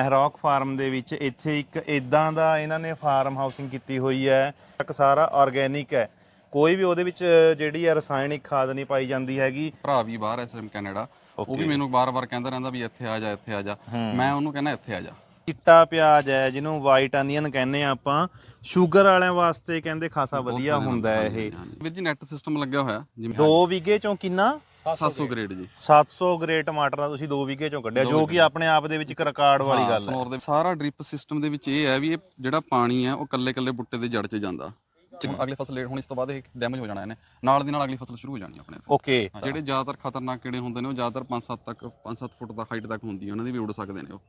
ਮਹਿਰੌਕ farm ਦੇ ਵਿੱਚ ਇੱਥੇ ਇੱਕ ਇਦਾਂ ਦਾ ਇਹਨਾਂ ਨੇ ਫਾਰਮ ਹਾਊਸਿੰਗ ਕੀਤੀ ਹੋਈ ਹੈ ਇੱਕ ਸਾਰਾ ਆਰਗੇਨਿਕ ਹੈ। ਕੋਈ ਵੀ ਉਹਦੇ ਵਿੱਚ ਜਿਹੜੀ ਹੈ ਰਸਾਇਣਿਕ ਖਾਦ ਨਹੀਂ ਪਾਈ ਜਾਂਦੀ ਹੈਗੀ। ਭਰਾ ਵੀ ਬਾਹਰ ਐ ਸਿਮ ਕੈਨੇਡਾ। ਉਹ ਵੀ ਮੈਨੂੰ ਬਾਰ-ਬਾਰ ਕਹਿੰਦਾ ਰਹਿੰਦਾ ਵੀ ਇੱਥੇ ਆ ਜਾ ਇੱਥੇ ਆ ਜਾ। ਮੈਂ ਉਹਨੂੰ ਕਹਿੰਦਾ ਇੱਥੇ ਆ ਜਾ। ਚਿੱਟਾ ਪਿਆਜ਼ ਹੈ ਜਿਹਨੂੰ ਵਾਈਟ ਅਨੀਅਨ ਕਹਿੰਦੇ ਆ ਆਪਾਂ। ਸ਼ੂਗਰ ਵਾਲਿਆਂ ਵਾਸਤੇ ਕਹਿੰਦੇ ਖਾਸਾ ਵਧੀਆ ਹੁੰਦਾ ਹੈ ਇਹ। ਵੀਰ ਜੀ ਨੈਟ ਸਿਸਟਮ ਲੱਗਿਆ ਹੋਇਆ ਜਿਵੇਂ 2 ਵਿਗੇ ਚੋਂ ਕਿੰਨਾ? 700 ਗ੍ਰੇਡ। ਜੀ। 700 ਗ੍ਰੇ ਟਮਾਟਰ ਦਾ ਤੁਸੀਂ 2 ਵਿਗੇ ਚੋਂ ਕੱਢਿਆ ਜੋ ਕਿ ਆਪਣੇ ਆਪ ਦੇ ਵਿੱਚ ਇੱਕ ਰਿਕਾਰਡ ਵਾਲੀ ਗੱਲ ਹੈ। ਸਨੋਰ ਦੇ ਸਾਰਾ ਡ੍ਰਿਪ ਸਿਸਟਮ ਦੇ ਵਿੱਚ ਇਹ ਹੈ ਵੀ ਇਹ ਜਿਹੜਾ ਪਾਣੀ ਹੈ ਉਹ ਕੱਲੇ-ਕੱਲੇ ਬੁੱਟੇ ਦੇ ਜੜ 'ਚ ਜਾਂਦਾ। ਅਗਲੀ ਫਸਲ ਲੇਟ ਹੋਣੀ ਇਸ ਤੋਂ ਬਾਅਦ ਇਹ ਡੈਮੇਜ ਹੋ ਜਾਣਾ ਇਹਨੇ। ਨਾਲ ਦੀ ਨਾਲ ਅਗਲੀ ਫਸਲ ਸ਼ੁਰੂ ਹੋ ਜਾਣੀ ਆਪਣੇ ਓਕੇ ਹਾਂ, ਜਿਹੜੇ ਜ਼ਿਆਦਾਤਰ ਖਤਰਨਾਕ ਕੀੜੇ ਹੁੰਦੇ ਨੇ ਉਹ ਜ਼ਿਆਦਾਤਰ 5-7 ਤੱਕ 5-7 ਫੁੱਟ ਦਾ ਹਾਈਟ ਤੱਕ ਹੁੰਦੀ ਹੈ ਉਹਨਾਂ ਦੀ ਵੀ ਉੜ ਸਕਦੇ ਨੇ ਉਹ।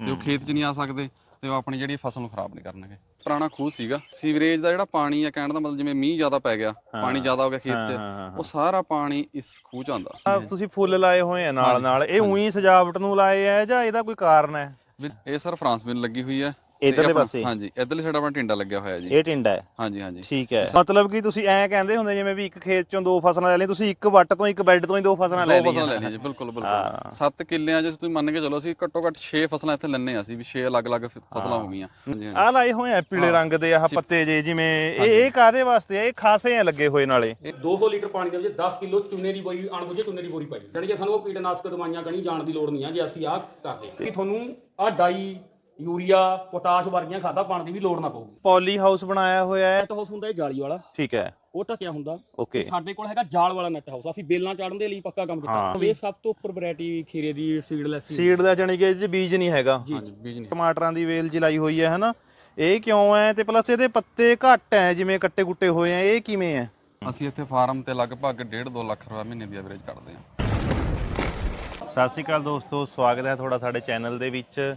ਤੇ ਉਹ ਖੇਤ 'ਚ ਨਹੀਂ ਆ ਸਕਦੇ ਤੇ ਉਹ ਆਪਣੀ ਜਿਹੜੀ ਫਸਲ ਨੂੰ ਖਰਾਬ ਨਹੀਂ ਕਰਨਗੇ। ਪੁਰਾਣਾ ਖੂਹ ਸੀਗਾ। ਸੀਵਰੇਜ ਦਾ ਜਿਹੜਾ ਪਾਣੀ ਹੈ ਕਹਿਣ ਦਾ ਮਤਲਬ ਜਿਵੇਂ ਮੀਂਹ ਜ਼ਿਆਦਾ ਪੈ ਗਿਆ ਪਾਣੀ ਜ਼ਿਆਦਾ ਹੋ ਗਿਆ ਖੇਤ 'ਚ ਉਹ ਸਾਰਾ ਪਾਣੀ ਇਸ ਖੂਹ 'ਚ ਆਉਂਦਾ। ਆਹ ਤੁਸੀਂ ਫੁੱਲ ਲਾਏ ਹੋਏ ਆ ਨਾਲ ਨਾਲ। ਇਹ ਉਹੀ ਸਜਾਵਟ ਨੂੰ ਲਾਏ ਆ ਜਾਂ ਇਹਦਾ ਕੋਈ ਕਾਰਨ ਹੈ? ਇਹ ਸਰ ਫਰਾਂਸ ਬਿਨ ਲੱਗੀ ਹੋਈ ਹੈ। ਇੱਧਰਲੇ ਪਾਸੇ? ਹਾਂਜੀ ਇਧਰਲੇ ਸਾਈਡ ਆਪਣਾ ਟਿੰਡਾ ਲੱਗਿਆ ਹੋਇਆ ਜੀ। ਇਹ ਟਿੰਡਾ ਹੈ। ਹਾਂਜੀ ਹਾਂਜੀ। ਠੀਕ ਹੈ। ਮਤਲਬ ਕਿ ਤੁਸੀਂ ਐਂ ਕਹਿੰਦੇ ਹੁੰਦੇ ਜਿਵੇਂ ਵੀ ਇੱਕ ਖੇਤ ਚੋਂ ਦੋ ਫਸਲਾਂ ਲੈ ਲਈਆਂ ਤੁਸੀਂ ਇੱਕ ਵੱਟ ਤੋਂ ਇੱਕ ਬੈੱਡ ਤੋਂ ਹੀ ਦੋ ਫਸਲਾਂ ਲੈ ਦੋ ਫਸਲਾਂ ਲਈਆਂ ਲੈ ਲਈਆਂ ਜੀ ਬਿਲਕੁਲ ਬਿਲਕੁਲ। 7 ਕਿੱਲਿਆਂ 'ਚ ਤੁਸੀਂ ਮੰਨ ਕੇ ਚੱਲੋ ਅਸੀਂ ਘੱਟੋ ਘੱਟ 6 ਫਸਲਾਂ ਇੱਥੇ ਲੈਣੇ ਆ ਅਸੀਂ ਵੀ 6 ਅਲੱਗ-ਅਲੱਗ ਫਸਲਾਂ ਹੋ। ਗਈਆਂ। ਆਹ ਲਾਏ ਹੋਏ ਆ ਪੀਲੇ ਰੰਗ ਦੇ ਆਹ ਪੱਤੇ ਜੇ ਜਿਵੇਂ ਇਹ ਇਹ ਕਾਦੇ ਵਾਸਤੇ ਆ? ਇਹ ਖਾਸੇ ਆ ਲੱਗੇ ਹੋਏ ਨਾਲੇ। 200 ਲੀਟਰ ਪਾਣੀ ਦੇ ਵਿੱਚ 10 ਕਿਲੋ ਚੂਨੇ ਦੀ ਬੋਰੀ ਅਣਬੁੱਝੇ ਚੂਨੇ ਦੀ ਬੋਰੀ ਪਾਈ। ਜਾਣੀ ਕਿ ਸਾਨੂੰ ਉਹ ਕੀਟਨਾਸ਼ਕ ਦਵਾਈਆਂ ਕਣੀ ਜਾਣ ਦੀ ਲੋੜ ਨਹੀਂ ਆ ਜੇ ਅਸੀਂ ਆਹ ਕਰਦੇ ਹਾਂ। ਕਿ ਤੁਹਾਨੂੰ ਆਹ ਡਾਈ ਯੂਰੀਆ ਪੋਟਾਸ਼ ਵਰਗੀਆਂ ਖਾਦਾਂ ਪਾਣ ਦੀ ਵੀ ਲੋੜ ਨਾ ਪਊਗੀ। ਪੋਲੀ ਹਾਊਸ ਬਣਾਇਆ ਹੋਇਆ ਹੈ। ਨੈਟ ਹਾਊਸ ਹੁੰਦਾ ਇਹ ਜਾਲੀ ਵਾਲਾ। ਠੀਕ ਹੈ। ਉਹ ਢੱਕਿਆ ਹੁੰਦਾ। ਓਕੇ ਸਾਡੇ ਕੋਲ ਹੈਗਾ ਜਾਲ ਵਾਲਾ ਨੈਟ ਹਾਊਸ ਅਸੀਂ ਬੇਲਾਂ ਚਾੜਨ ਦੇ ਲਈ ਪੱਕਾ ਕੰਮ ਕੀਤਾ। ਇਹ ਸਭ ਤੋਂ ਉੱਪਰ ਵੈਰਾਈਟੀ ਖੀਰੇ ਦੀ ਸੀਡਲੈਸ ਸੀਡ ਦਾ ਜਾਨੀ ਕਿ ਇਹ 'ਚ ਬੀਜ ਨਹੀਂ ਹੈਗਾ। ਹਾਂਜੀ ਬੀਜ ਨਹੀਂ। ਟਮਾਟਰਾਂ ਦੀ ਵੇਲ ਜੀ ਲਾਈ ਹੋਈ ਹੈ ਹਨਾ? ਇਹ ਕਿਉਂ ਹੈ? ਤੇ ਪਲੱਸ ਇਹਦੇ ਪੱਤੇ ਘੱਟ ਹੈ ਜਿਵੇਂ ਕੱਟੇ ਕੁੱਟੇ ਹੋਏ ਆ ਇਹ ਕਿਵੇਂ ਹੈ? ਅਸੀਂ ਇੱਥੇ ਫਾਰਮ ਤੇ ਲਗਭਗ 1.5 2 ਲੱਖ ਰੁਪਏ ਮਹੀਨੇ ਦੀ ਐਵਰੇਜ ਕੱਢਦੇ ਹਾਂ। ਸਤਿ ਸ਼੍ਰੀ ਅਕਾਲ ਦੋਸਤੋ। ਸਵਾਗਤ ਹੈ ਤੁਹਾਡਾ ਸਾਡੇ ਚੈਨਲ ਦੇ ਵਿੱਚ।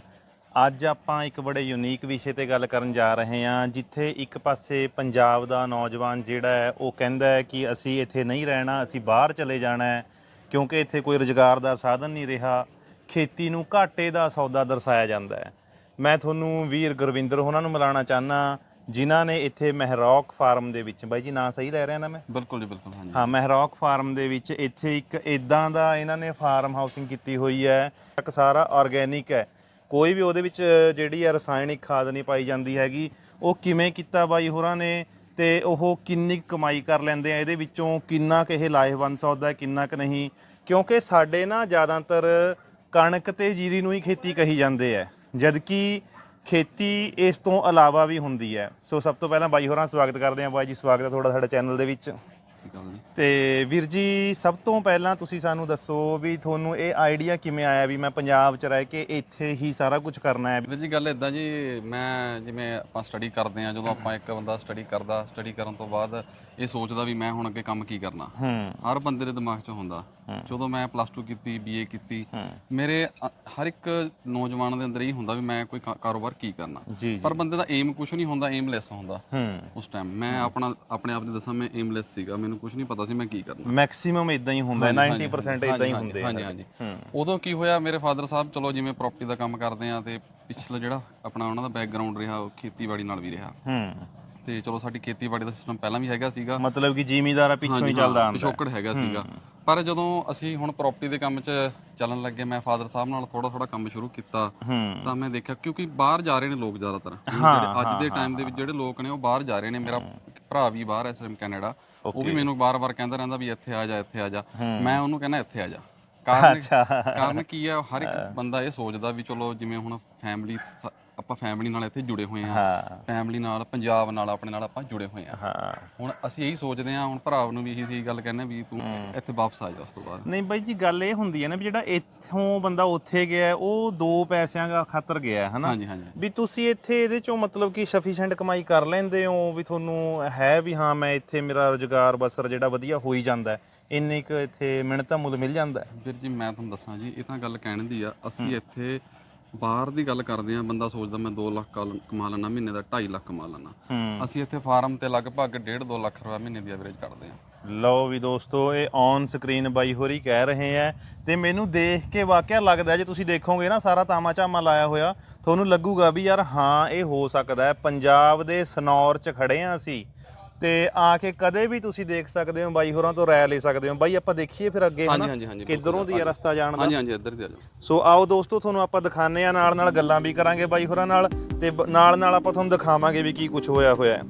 ਅੱਜ ਆਪਾਂ ਇੱਕ ਬੜੇ ਯੂਨੀਕ ਵਿਸ਼ੇ ਤੇ ਗੱਲ ਕਰਨ ਜਾ ਰਹੇ ਹਾਂ ਜਿੱਥੇ ਇੱਕ ਪਾਸੇ ਪੰਜਾਬ ਦਾ ਨੌਜਵਾਨ ਜਿਹੜਾ ਹੈ ਉਹ ਕਹਿੰਦਾ ਹੈ ਕਿ ਅਸੀਂ ਇੱਥੇ ਨਹੀਂ ਰਹਿਣਾ ਅਸੀਂ ਬਾਹਰ ਚਲੇ ਜਾਣਾ ਹੈ ਕਿਉਂਕਿ ਇੱਥੇ ਕੋਈ ਰੁਜ਼ਗਾਰ ਦਾ ਸਾਧਨ ਨਹੀਂ ਰਿਹਾ ਖੇਤੀ ਨੂੰ ਘਾਟੇ ਦਾ ਸੌਦਾ ਦਰਸਾਇਆ ਜਾਂਦਾ ਹੈ। ਮੈਂ ਤੁਹਾਨੂੰ ਵੀਰ ਗੁਰਵਿੰਦਰ ਉਹਨਾਂ ਨੂੰ ਮਿਲਾਉਣਾ ਚਾਹਨਾ ਜਿਨ੍ਹਾਂ ਨੇ ਇੱਥੇ ਮਹਿਰੌਕ ਫਾਰਮ ਦੇ ਵਿੱਚ ਬਾਈ ਜੀ ਨਾਂ ਸਹੀ ਲੈ ਰਿਹਾ ਨਾ ਮੈਂ? ਬਿਲਕੁਲ ਜੀ ਬਿਲਕੁਲ ਹਾਂਜੀ। ਹਾਂ ਮਹਿਰੌਕ ਫਾਰਮ ਦੇ ਵਿੱਚ ਇੱਥੇ ਇੱਕ ਇਦਾਂ ਦਾ ਇਹਨਾਂ ਨੇ ਫਾਰਮ ਹਾਊਸਿੰਗ ਕੀਤੀ ਹੋਈ ਹੈ ਇੱਕ ਸਾਰਾ ਆਰਗੇਨਿਕ ਹੈ। ਕੋਈ ਵੀ ਉਹਦੇ ਵਿੱਚ ਜਿਹੜੀ ਆ ਰਸਾਇਣਿਕ ਖਾਦ ਨਹੀਂ ਪਾਈ ਜਾਂਦੀ ਹੈਗੀ, ਉਹ ਕਿਵੇਂ ਕੀਤਾ ਬਾਈ ਹੋਰਾਂ ਨੇ ਤੇ ਉਹ ਕਿੰਨੀ ਕੁ ਕਮਾਈ ਕਰ ਲੈਂਦੇ ਆ? ਇਹਦੇ ਵਿੱਚੋਂ ਕਿੰਨਾ ਕੁ ਇਹ ਲਾਹੇਵੰਦ ਸੌਦਾ ਹੈ, ਕਿੰਨਾ ਕੁ ਨਹੀਂ? ਕਿਉਂਕਿ ਸਾਡੇ ਨਾ ਜ਼ਿਆਦਾਤਰ ਕਣਕ ਤੇ ਜੀਰੀ ਨੂੰ ਹੀ ਖੇਤੀ ਕਹੀ ਜਾਂਦੇ ਆ। ਜਦਕਿ ਖੇਤੀ ਇਸ ਤੋਂ ਇਲਾਵਾ ਵੀ ਹੁੰਦੀ ਹੈ। ਸੋ ਸਭ ਤੋਂ ਪਹਿਲਾਂ ਬਾਈ ਹੋਰਾਂ ਦਾ ਸਵਾਗਤ ਕਰਦੇ ਹਾਂ। ਬਾਈ ਜੀ, ਸਵਾਗਤ ਹੈ ਤੁਹਾਡਾ ਸਾਡੇ ਚੈਨਲ ਦੇ ਵਿੱਚ। ਗੱਲ ਜੀ। ਤੇ ਵੀਰ ਜੀ ਸਭ ਤੋਂ ਪਹਿਲਾਂ ਤੁਸੀਂ ਸਾਨੂੰ ਦੱਸੋ ਵੀ ਤੁਹਾਨੂੰ ਇਹ ਆਈਡੀਆ ਕਿਵੇਂ ਆਇਆ ਵੀ ਮੈਂ ਪੰਜਾਬ 'ਚ ਰਹਿ ਕੇ ਇੱਥੇ ਹੀ ਸਾਰਾ ਕੁਝ ਕਰਨਾ ਹੈ? ਵੀਰ ਜੀ ਗੱਲ ਇਦਾਂ ਜੀ ਮੈਂ ਜਿਵੇਂ ਆਪਾਂ ਸਟੱਡੀ ਕਰਦੇ ਆ ਜਦੋਂ ਆਪਾਂ ਇੱਕ ਬੰਦਾ ਸਟੱਡੀ ਕਰਦਾ ਸਟੱਡੀ ਕਰਨ ਤੋਂ ਬਾਅਦ ਇਹ ਸੋਚਦਾ ਵੀ ਮੈਂ ਹੁਣ ਅੱਗੇ ਕੰਮ ਕੀ ਕਰਨਾ। ਹਰ ਬੰਦੇ ਦੇ ਦਿਮਾਗ 'ਚ ਹੁੰਦਾ। ਜਦੋਂ ਮੈਂ ਪਲੱਸ 2 ਕੀਤੀ ਬੀਏ ਕੀਤੀ ਮੇਰੇ ਅ- ਹਰ ਇੱਕ ਨੌਜਵਾਨ ਦੇ ਅੰਦਰ ਇਹ ਹੁੰਦਾ ਵੀ ਮੈਂ ਕੋਈ ਕਾ- ਕਾਰੋਬਾਰ ਕੀ ਕਰਨਾ। ਪਰ ਬੰਦੇ ਦਾ ਏਮ ਕੁਝ ਨਹੀਂ ਹੁੰਦਾ ਏਮਲੈਸ ਹੁੰਦਾ। ਹੂੰ। ਉਸ ਟਾਈਮ ਮੈਂ ਆਪਣਾ ਆਪਣੇ ਆਪ ਦੇ ਦੱਸਾਂ ਮੈਂ ਏਮਲੈਸ ਸੀਗਾ। ਮੈਨੂੰ ਕੁਝ ਨਹੀਂ ਪਤਾ ਸੀ ਮੈਂ ਕੀ ਕਰਨਾ। ਮੈਕਸਿਮਮ ਇਦਾਂ ਹੀ ਹੁੰਦਾ ਹੈ 90% ਇਦਾਂ ਹੀ ਹੁੰਦੇ ਆ। ਹਾਂਜੀ ਹਾਂਜੀ। ਉਦੋਂ ਕੀ ਹੋਇਆ ਮੇਰੇ ਫਾਦਰ ਸਾਹਿਬ ਚਲੋ ਜਿਵੇਂ ਪ੍ਰਾਪਰਟੀ ਦਾ ਕੰਮ ਕਰਦੇ ਆ ਤੇ ਪਿਛਲਾ ਜਿਹੜਾ ਆਪਣਾ ਉਹਨਾਂ ਦਾ ਬੈਕਗ੍ਰਾਉਂਡ ਰਿਹਾ ਉਹ ਖੇਤੀਬਾੜੀ ਨਾਲ ਵੀ ਰਿਹਾ। ਹੂੰ। ਤੇ ਚਲੋ ਸਾਡੀ ਖੇਤੀਬਾੜੀ ਦਾ ਸਿਸਟਮ ਪਹਿਲਾਂ ਵੀ ਹੈਗਾ ਸੀਗਾ। ਮਤਲਬ ਕਿ ਜ਼ਿਮੀਦਾਰਾ ਪਿੱਛੋਂ ਹੀ ਚੱਲਦਾ ਆਂਦਾ ਪਿਛੋਕੜ ਹੈਗਾ ਸੀਗਾ। ਪਰ ਜਦੋਂ ਅਸੀਂ ਹੁਣ ਪ੍ਰਾਪਰਟੀ ਦੇ ਕੰਮ 'ਚ ਚੱਲਣ ਲੱਗੇ ਮੈਂ ਫਾਦਰ ਸਾਹਿਬ ਨਾਲ ਥੋੜਾ ਥੋੜਾ ਕੰਮ ਸ਼ੁਰੂ ਕੀਤਾ ਤਾਂ ਮੈਂ ਦੇਖਿਆ ਕਿਉਂਕਿ ਬਾਹਰ ਜਾ ਰਹੇ ਨੇ ਲੋਕ ਜ਼ਿਆਦਾਤਰ। ਜਿਹੜੇ ਅੱਜ ਦੇ ਟਾਈਮ ਦੇ ਵਿੱਚ ਜਿਹੜੇ ਲੋਕ ਨੇ ਉਹ ਬਾਹਰ ਜਾ ਰਹੇ ਨੇ। ਮੇਰਾ ਭਰਾ ਵੀ ਬਾਹਰ ਹੈ ਸਿਮ ਕੈਨੇਡਾ ਉਹ ਵੀ ਮੈਨੂੰ ਬਾਰ-ਬਾਰ ਕਹਿੰਦਾ ਰਹਿੰਦਾ ਵੀ ਇੱਥੇ ਆ ਜਾ ਇੱਥੇ ਆ ਜਾ। ਮੈਂ ਉਹਨੂੰ ਕਹਿੰਦਾ ਇੱਥੇ ਆ ਜਾ। ਕਾਰਨ ਕਾਰਨ ਕੀ ਹੈ ਹਰ ਇੱਕ ਬੰਦਾ ਇਹ ਸੋਚਦਾ ਵੀ ਚਲੋ ਜਿਵੇਂ ਹੁਣ ਫੈਮਿਲੀ ਆਪਾਂ ਫੈਮਿਲੀ ਨਾਲ ਇੱਥੇ ਜੁੜੇ ਹੋਏ ਆ ਹਾਂ। ਫੈਮਿਲੀ ਨਾਲ ਪੰਜਾਬ ਨਾਲ ਆਪਣੇ ਨਾਲ ਆਪਾਂ ਜੁੜੇ ਹੋਏ ਆ ਹਾਂ। ਹੁਣ ਅਸੀਂ ਇਹੀ ਸੋਚਦੇ ਆ ਹੁਣ ਭਰਾ ਨੂੰ ਵੀ ਇਹੀ ਸੀ ਗੱਲ ਕਹਿੰਦੇ ਵੀ ਤੂੰ ਇੱਥੇ ਵਾਪਸ ਆ ਜਾ ਉਸ ਤੋਂ ਬਾਅਦ। ਨਹੀਂ ਬਾਈ ਜੀ ਗੱਲ ਇਹ ਹੁੰਦੀ ਹੈ ਨਾ ਵੀ ਜਿਹੜਾ ਇੱਥੋਂ ਬੰਦਾ ਉੱਥੇ ਗਿਆ ਉਹ ਦੋ ਪੈਸਿਆਂ ਦਾ ਖਾਤਰ ਗਿਆ ਹੈ ਹਾਂਜੀ ਹਾਂਜੀ। ਵੀ ਤੁਸੀਂ ਇੱਥੇ ਇਹਦੇ ਚੋਂ ਮਤਲਬ ਕਿ ਸਫੀਸ਼ੀਐਂਟ ਕਮਾਈ ਕਰ ਲੈਂਦੇ ਹੋ ਵੀ ਤੁਹਾਨੂੰ ਹੈ ਵੀ ਹਾਂ ਮੈਂ ਇੱਥੇ ਮੇਰਾ ਰੋਜ਼ਗਾਰ ਬਸਰ ਜਿਹੜਾ ਵਧੀਆ ਹੋ ਹੀ ਜਾਂਦਾ ਹੈ ਇੰਨੇ ਕੁ ਇੱਥੇ ਮਿਹਨਤਾਂ ਮੁੱਲ ਮਿਲ ਜਾਂਦਾ ਹੈ? ਵੀਰ ਜੀ ਮੈਂ ਤੁਹਾਨੂੰ ਦੱਸਾਂ ਜੀ ਇਹ ਤਾਂ ਗੱਲ ਕਹਿਣ ਦੀ ਆ ਅਸੀਂ ਇੱਥੇ ਬਾਹਰ ਦੀ ਗੱਲ ਕਰਦੇ ਆ ਬੰਦਾ ਸੋਚਦਾ ਮੈਂ 2 ਲੱਖ ਕਲ- ਕਮਾ ਲੈਣਾ ਮਹੀਨੇ ਦਾ 2.5 ਲੱਖ ਕਮਾ ਲੈਣਾ ਹੂੰ। ਅਸੀਂ ਇੱਥੇ ਫਾਰਮ ਤੇ ਲਗਭਗ 1.5 2 ਲੱਖ ਰੁਪਏ ਮਹੀਨੇ ਦੀ ਐਵਰੇਜ ਕੱਢਦੇ ਆ ਲਓ ਵੀ ਦੋਸਤੋ ਇਹ ਔਨ ਸਕਰੀਨ ਬਾਈ ਹੋਰੀ ਕਹਿ ਰਹੇ ਆ ਤੇ ਮੈਨੂੰ ਦੇਖ ਕੇ ਵਾਕਿਆ ਲੱਗਦਾ ਜੇ ਤੁਸੀਂ ਦੇਖੋਗੇ ਨਾ ਸਾਰਾ ਤਾਮਾ ਝਾਮਾ ਲਾਇਆ ਹੋਇਆ ਤੁਹਾਨੂੰ ਲੱਗੂਗਾ ਵੀ ਯਾਰ ਹਾਂ ਇਹ ਹੋ ਸਕਦਾ ਹੈ। ਪੰਜਾਬ ਦੇ ਸਨੌਰ 'ਚ ਖੜੇ ਆ ਅਸੀਂ। ਤੇ ਆ ਕੇ ਕਦੇ ਵੀ ਤੁਸੀਂ ਦੇਖ ਸਕਦੇ ਹੋ ਬਾਈ ਹੋਰਾਂ ਤੋਂ ਰਾਇ ਲੈ ਸਕਦੇ ਹੋ। ਬਾਈ ਆਪਾਂ ਦੇਖੀਏ ਫਿਰ ਅੱਗੇ ਹਾਂਜੀ ਹਨਾ? ਹਾਂਜੀ ਹਾਂਜੀ ਕਿੱਧਰੋਂ ਦੀ ਆ ਰਸਤਾ ਜਾਣ ਦਾ? ਹਾਂਜੀ ਹਾਂਜੀ ਇੱਧਰ ਦੀ ਆ ਜਾਓ। ਸੋ ਆਓ ਦੋਸਤੋ ਤੁਹਾਨੂੰ ਆਪਾਂ ਦਿਖਾਣੇ ਆ ਨਾਲ ਨਾਲ ਗੱਲਾਂ ਵੀ ਕਰਾਂਗੇ ਬਾਈ ਹੋਰਾਂ ਨਾਲ ਤੇ ਬ- ਨਾਲ ਨਾਲ ਆਪਾਂ ਤੁਹਾਨੂੰ ਦਿਖਾਵਾਂਗੇ ਵੀ ਕੀ ਕੁਝ ਹੋਇਆ ਹੋਇਆ ਹੈ।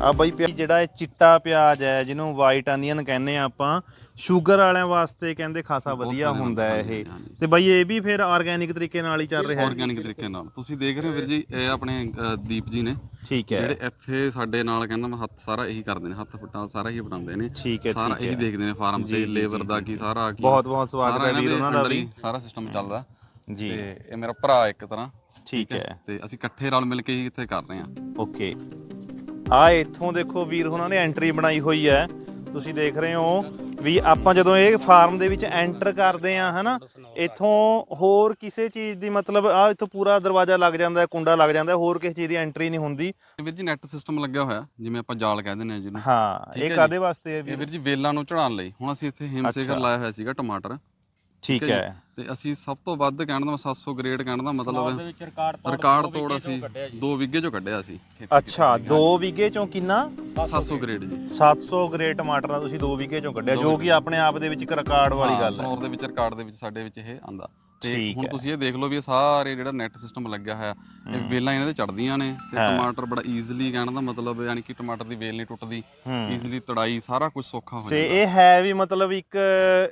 ਆ ਬਾਈ ਪਿਆ ਜਿਹੜਾ ਇਹ ਚਿੱਟਾ ਪਿਆਜ਼ ਹੈ ਜਿਹਨੂੰ ਵਾਈਟ ਅਨੀਅਨ ਕਹਿੰਦੇ ਆ ਆਪਾਂ ਸ਼ੂਗਰ ਵਾਲਿਆਂ ਵਾਸਤੇ ਕਹਿੰਦੇ ਖਾਸਾ ਵਧੀਆ ਹੁੰਦਾ ਹੈ ਇਹ। ਤੇ ਬਾਈ ਇਹ ਵੀ ਫਿਰ ਆਰਗੈਨਿਕ ਤਰੀਕੇ ਨਾਲ ਹੀ ਚੱਲ ਰਿਹਾ ਹੈ। ਆਰਗੈਨਿਕ ਤਰੀਕੇ ਨਾਲ। ਤੁਸੀਂ ਦੇਖ ਰਹੇ ਹੋ ਵੀਰ ਜੀ ਇਹ ਆਪਣੇ ਅ, ਦੀਪ ਜੀ ਨੇ। ਠੀਕ ਹੈ। ਜਿਹੜੇ ਇੱਥੇ ਸਾਡੇ ਨਾਲ ਕਹਿੰਦਾ ਮੈਂ ਹੱਥ ਸਾਰਾ ਇਹੀ ਕਰਦੇ ਨੇ ਹੱਥ ਫੁੱਟਾ ਸਾਰਾ ਇਹੀ ਬਣਾਉਂਦੇ ਨੇ। ਠੀਕ ਹੈ ਸਾਰਾ ਇਹੀ ਦੇਖਦੇ ਨੇ ਫਾਰਮ ਤੇ ਲੇਬਰ ਦਾ ਕੀ ਸਾਰਾ ਕੀ। ਬਹੁਤ ਬਹੁਤ ਸਵਾਗਤ ਹੈ ਵੀਰ ਉਹਨਾਂ ਦਾ ਵੀ। ਹੀ ਸਾਰਾ ਸਿਸਟਮ ਚੱਲਦਾ। ਜੀ। ਤੇ ਇਹ ਮੇਰਾ ਭਰਾ ਇੱਕ ਤਰ੍ਹਾਂ। ਠੀਕ ਹੈ। ਤੇ ਅਸੀਂ ਇਕੱਠੇ ਰਲ ਮਿਲ ਕੇ ਹੀ ਇੱਥੇ ਕਰ ਰਹੇ ਹਾਂ। ਓਕੇ। ਆ ਇੱਥੋਂ ਦੇਖੋ ਵੀਰ ਉਹਨਾਂ ਨੇ ਐਂਟਰੀ ਬਣਾਈ ਹੋਈ ਹੈ। ਤੁਸੀਂ ਦੇਖ ਰਹੇ ਹੋ ਵੀ ਆਪਾਂ ਜਦੋਂ ਇਹ ਫਾਰਮ ਦੇ ਵਿੱਚ ਐਂਟਰ ਕਰਦੇ ਆ ਹਨਾ ਇੱਥੋਂ ਹੋਰ ਕਿਸੇ ਚੀਜ਼ ਦੀ ਮਤਲਬ ਆ ਇੱਥੋਂ ਪੂਰਾ ਦਰਵਾਜ਼ਾ ਲੱਗ ਜਾਂਦਾ ਕੁੰਡਾ ਲੱਗ ਜਾਂਦਾ ਹੋਰ ਕਿਸੇ ਚੀਜ਼ ਦੀ ਐਂਟਰੀ ਨਹੀਂ ਹੁੰਦੀ। ਵੀਰ ਜੀ ਨੈਟ ਸਿਸਟਮ ਲੱਗਿਆ ਹੋਇਆ ਜਿਵੇਂ ਆਪਾਂ ਜਾਲ ਕਹਿ ਦਿੰਦੇ ਹਾਂ ਜਿਹਨੂੰ। ਹਾਂ ਇਹ ਕਾਦੇ ਵਾਸਤੇ ਹੈ ਵੀਰ? ਜੀ ਵੇਲਾਂ ਨੂੰ ਚੜਾਉਣ ਲਈ। ਹੁਣ ਅਸੀਂ ਇੱਥੇ ਹਿਮਸੇਗਰ ਅੱਛਾ। ਲਾਇਆ ਹੋਇਆ ਸੀਗਾ ਟਮਾਟਰ। ਠੀਕ? ਹੈ ਤੇ ਅਸੀਂ ਸਭ ਤੋਂ ਵੱਧ ਕਹਿਣ ਦਾ 700 ਗ੍ਰੇਡ ਕਹਿਣ ਦਾ ਮਤਲਬ ਦੇ ਵਿੱਚ ਰਿਕਾਰਡ ਤੋੜ ਅਸੀਂ 2 ਵਿਗੇ ਚੋਂ ਕੱਢਿਆ ਸੀ। ਅੱਛਾ 2 ਵਿਗੇ ਚੋਂ ਕਿੰਨਾ? 700 ਗ੍ਰੇਡ ਜੀ। 700 ਗ੍ਰੇ ਟਮਾਟਰ ਦਾ ਤੁਸੀਂ 2 ਵਿਗੇ ਚੋਂ ਕੱਢਿਆ ਜੋ ਕਿ ਆਪਣੇ ਆਪ ਦੇ ਵਿੱਚ ਇੱਕ ਰਿਕਾਰਡ ਵਾਲੀ ਗੱਲ ਹੈ। ਸਨੋਰ ਦੇ ਵਿੱਚ ਰਿਕਾਰਡ ਦੇ ਵਿੱਚ ਸਾਡੇ ਵਿੱਚ ਇਹ ਆਂਦਾ ਤੇ ਠੀਕ ਹੁਣ ਹੈ। ਤੁਸੀਂ ਇਹ ਦੇਖ ਲਓ ਵੀ ਇਹ ਸਾਰੇ ਜਿਹੜਾ ਨੈਟ ਸਿਸਟਮ ਲੱਗਿਆ ਹੋਇਆ ਇਹ ਵੇਲਾਂ ਇਹਨਾਂ ਦੇ ਚੜਦੀਆਂ ਨੇ ਤੇ ਟਮਾਟਰ ਬੜਾ ਈਜ਼ੀਲੀ ਕਹਿਣ ਦਾ ਮਤਲਬ ਯਾਨੀ ਕਿ ਟਮਾਟਰ ਦੀ ਵੇਲ ਨਹੀਂ ਟੁੱਟਦੀ ਈਜ਼ੀਲੀ ਤੜਾਈ ਸਾਰਾ ਕੁਝ ਸੌਖਾ ਹੋ ਸੇ ਜਾਂਦਾ। ਇਹ ਹੈ ਵੀ ਮਤਲਬ ਇੱਕ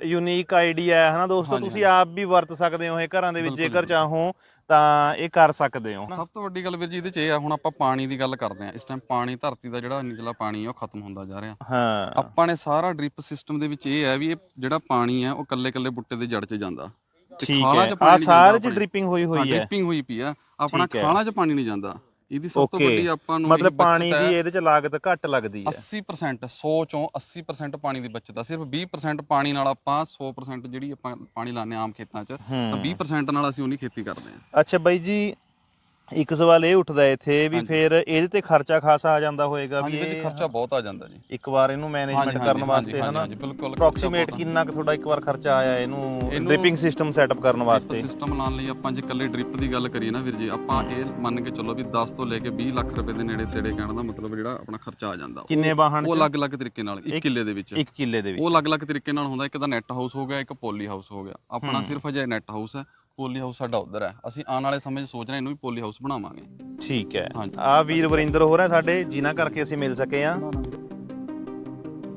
ਯੂਨੀਕ ਆਈਡੀਆ ਹੈ ਹਨਾ ਦੋਸਤੋ? ਤੁਸੀਂ ਆਪ ਵੀ ਵਰਤ ਸਕਦੇ ਹੋ ਇਹ ਘਰਾਂ ਦੇ ਵਿੱਚ ਜੇਕਰ ਚਾਹੋ ਤਾਂ ਇਹ ਕਰ ਸਕਦੇ ਹੋ ਸਭ ਤੋਂ ਵੱਡੀ ਗੱਲ ਵੀਰ ਜੀ ਇਹਦੇ ਚ ਇਹ ਆ ਹੁਣ ਆਪਾਂ ਪਾਣੀ ਦੀ ਗੱਲ ਕਰਦੇ ਆ ਇਸ ਟਾਈਮ ਪਾਣੀ ਧਰਤੀ ਦਾ ਜਿਹੜਾ ਨਿਚਲਾ ਪਾਣੀ ਆ ਉਹ ਖਤਮ ਹੁੰਦਾ ਜਾ ਰਿਹਾ। ਹਾਂ। ਆਪਾਂ ਨੇ ਸਾਰਾ ਡ੍ਰਿਪ ਸਿਸਟਮ ਦੇ ਵਿੱਚ ਇਹ ਹੈ ਵੀ ਇਹ ਜਿਹੜਾ ਪਾਣੀ ਹੈ ਉਹ ਕੱਲੇ ਕੱਲੇ ਬੁੱਟੇ ਦੇ ਜੜ 'ਚ ਜਾਂਦਾ। ਤੇ ਠੀਕ ਖਾਲਾਂ ਹੈ। ਆ ਨਹੀਂ ਸਾਰੇ ਚ ਜਾਂਦਾ ਡ੍ਰਿਪਿੰਗ ਹੋਈ ਹੋਈ ਹੈ ਡ੍ਰਿਪਿੰਗ ਹੋਈ ਪਈ ਆ। ਆਪਣਾ ਠੀਕ ਹੈ। ਖਾਲਾਂ 'ਚ ਪਾਣੀ ਨਹੀਂ ਜਾਂਦਾ। ਇਹਦੀ ਸਭ ਤੋਂ ਵੱਡੀ ਆਪਾਂ ਨੂੰ ਮਤਲਬ ਪਾਣੀ। ਦੀ ਇਹਦੇ ਚ ਲਾਗਤ ਘੱਟ ਲੱਗਦੀ ਹੈ। 80% 100 ਚੋਂ 80% ਪਾਣੀ ਦੀ ਬਚਤ ਆ। ਸਿਰਫ 20% ਪਾਣੀ ਨਾਲ ਆਪਾਂ 100% ਜਿਹੜੀ ਆਪਾਂ ਪਾਣੀ ਹਾਂ ਆਮ ਖੇਤਾਂ 'ਚ ਤਾਂ 20% ਨਾਲ ਅਸੀਂ ਉਨੀ ਖੇਤੀ ਕਰਦੇ ਹਾਂ। ਅੱਛਾ ਬਾਈ ਜੀ ਇੱਕ ਸਵਾਲ ਇਹ ਉੱਠਦਾ ਇੱਥੇ ਵੀ ਫਿਰ ਇਹਦੇ ਤੇ ਖਰਚਾ ਖਾਸਾ ਆ ਜਾਂਦਾ ਹੋਏਗਾ ਵੀ ਵਿੱਚ ਇਹ ਖਰਚਾ ਬਹੁਤ ਆ ਜਾਂਦਾ ਜੀ। ਇੱਕ ਵਾਰ ਇਹਨੂੰ ਮੈਨੇਜਮੈਂਟ ਹਾਂਜੀ, ਕਰਨ ਵਾਸਤੇ ਹਾਂਜੀ, ਹਨਾ? ਹਾਂਜੀ, ਬਿਲਕੁਲ ਅਪਰੋਕਸੀਮੇਟ ਕਿੰਨਾ ਕੁ ਤੁਹਾਡਾ ਇੱਕ ਵਾਰ ਖਰਚਾ ਆਇਆ ਇਹਨੂੰ ਇਹਨੂੰ- ਡ੍ਰਿਪਿੰਗ ਸਿਸਟਮ ਸੈਟਅਪ ਕਰਨ ਵਾਸਤੇ? ਸਿਸਟਮ ਲਾਉਣ ਲਈ ਆਪਾਂ ਜੇ ਇਕੱਲੇ ਡ੍ਰਿਪ ਦੀ ਗੱਲ ਕਰੀਏ ਨਾ ਵੀਰ ਜੀ ਆਪਾਂ ਇਹ ਮੰਨ ਕੇ ਚੱਲੋ ਵੀ 10 ਤੋਂ ਲੈ ਕੇ 20 ਲੱਖ ਰੁਪਏ ਦੇ ਨੇੜੇ ਤੇੜੇ ਕਹਿਣ ਦਾ ਮਤਲਬ ਜਿਹੜਾ ਆਪਣਾ ਖਰਚਾ ਆ ਜਾਂਦਾ। ਕਿੰਨੇ ਵਾਹਣ ਉਹ ਅਲੱਗ-ਅਲੱਗ ਤਰੀਕੇ ਨਾਲ ਇੱਕ ਕਿੱਲੇ ਦੇ ਵਿੱਚ। ਇੱਕ ਕਿੱਲੇ ਦੇ ਵਿੱਚ। ਉਹ ਅਲੱਗ-ਅਲੱਗ ਤਰੀਕੇ ਨਾਲ ਹੁੰਦਾ ਇੱਕ ਤਾਂ ਨੈਟ ਹਾਊਸ ਹੋ ਗਿਆ ਇੱਕ ਪੋਲੀ ਹਾਊਸ ਹੋ ਗਿਆ। ਆਪਣਾ ਸਿਰਫ ਅਜੇ ਨੈਟ ਹਾਊਸ ਹੈ ਪੋਲੀ ਹਾਊਸ ਸਾਡਾ ਉਧਰ ਹੈ। ਅਸੀਂ ਆਉਣ ਵਾਲੇ ਸਮੇਂ 'ਚ ਸੋਚ ਰਹੇ ਇਹਨੂੰ ਵੀ ਪੋਲੀ ਹਾਊਸ ਬਣਾਵਾਂਗੇ। ਠੀਕ ਹੈ। ਹਾਂਜੀ। ਆ ਵੀਰ ਵਰਿੰਦਰ ਹੋ ਰਿਹਾ ਸਾਡੇ ਜਿਨ੍ਹਾਂ ਕਰਕੇ ਅਸੀਂ ਮਿਲ ਸਕੇ ਆ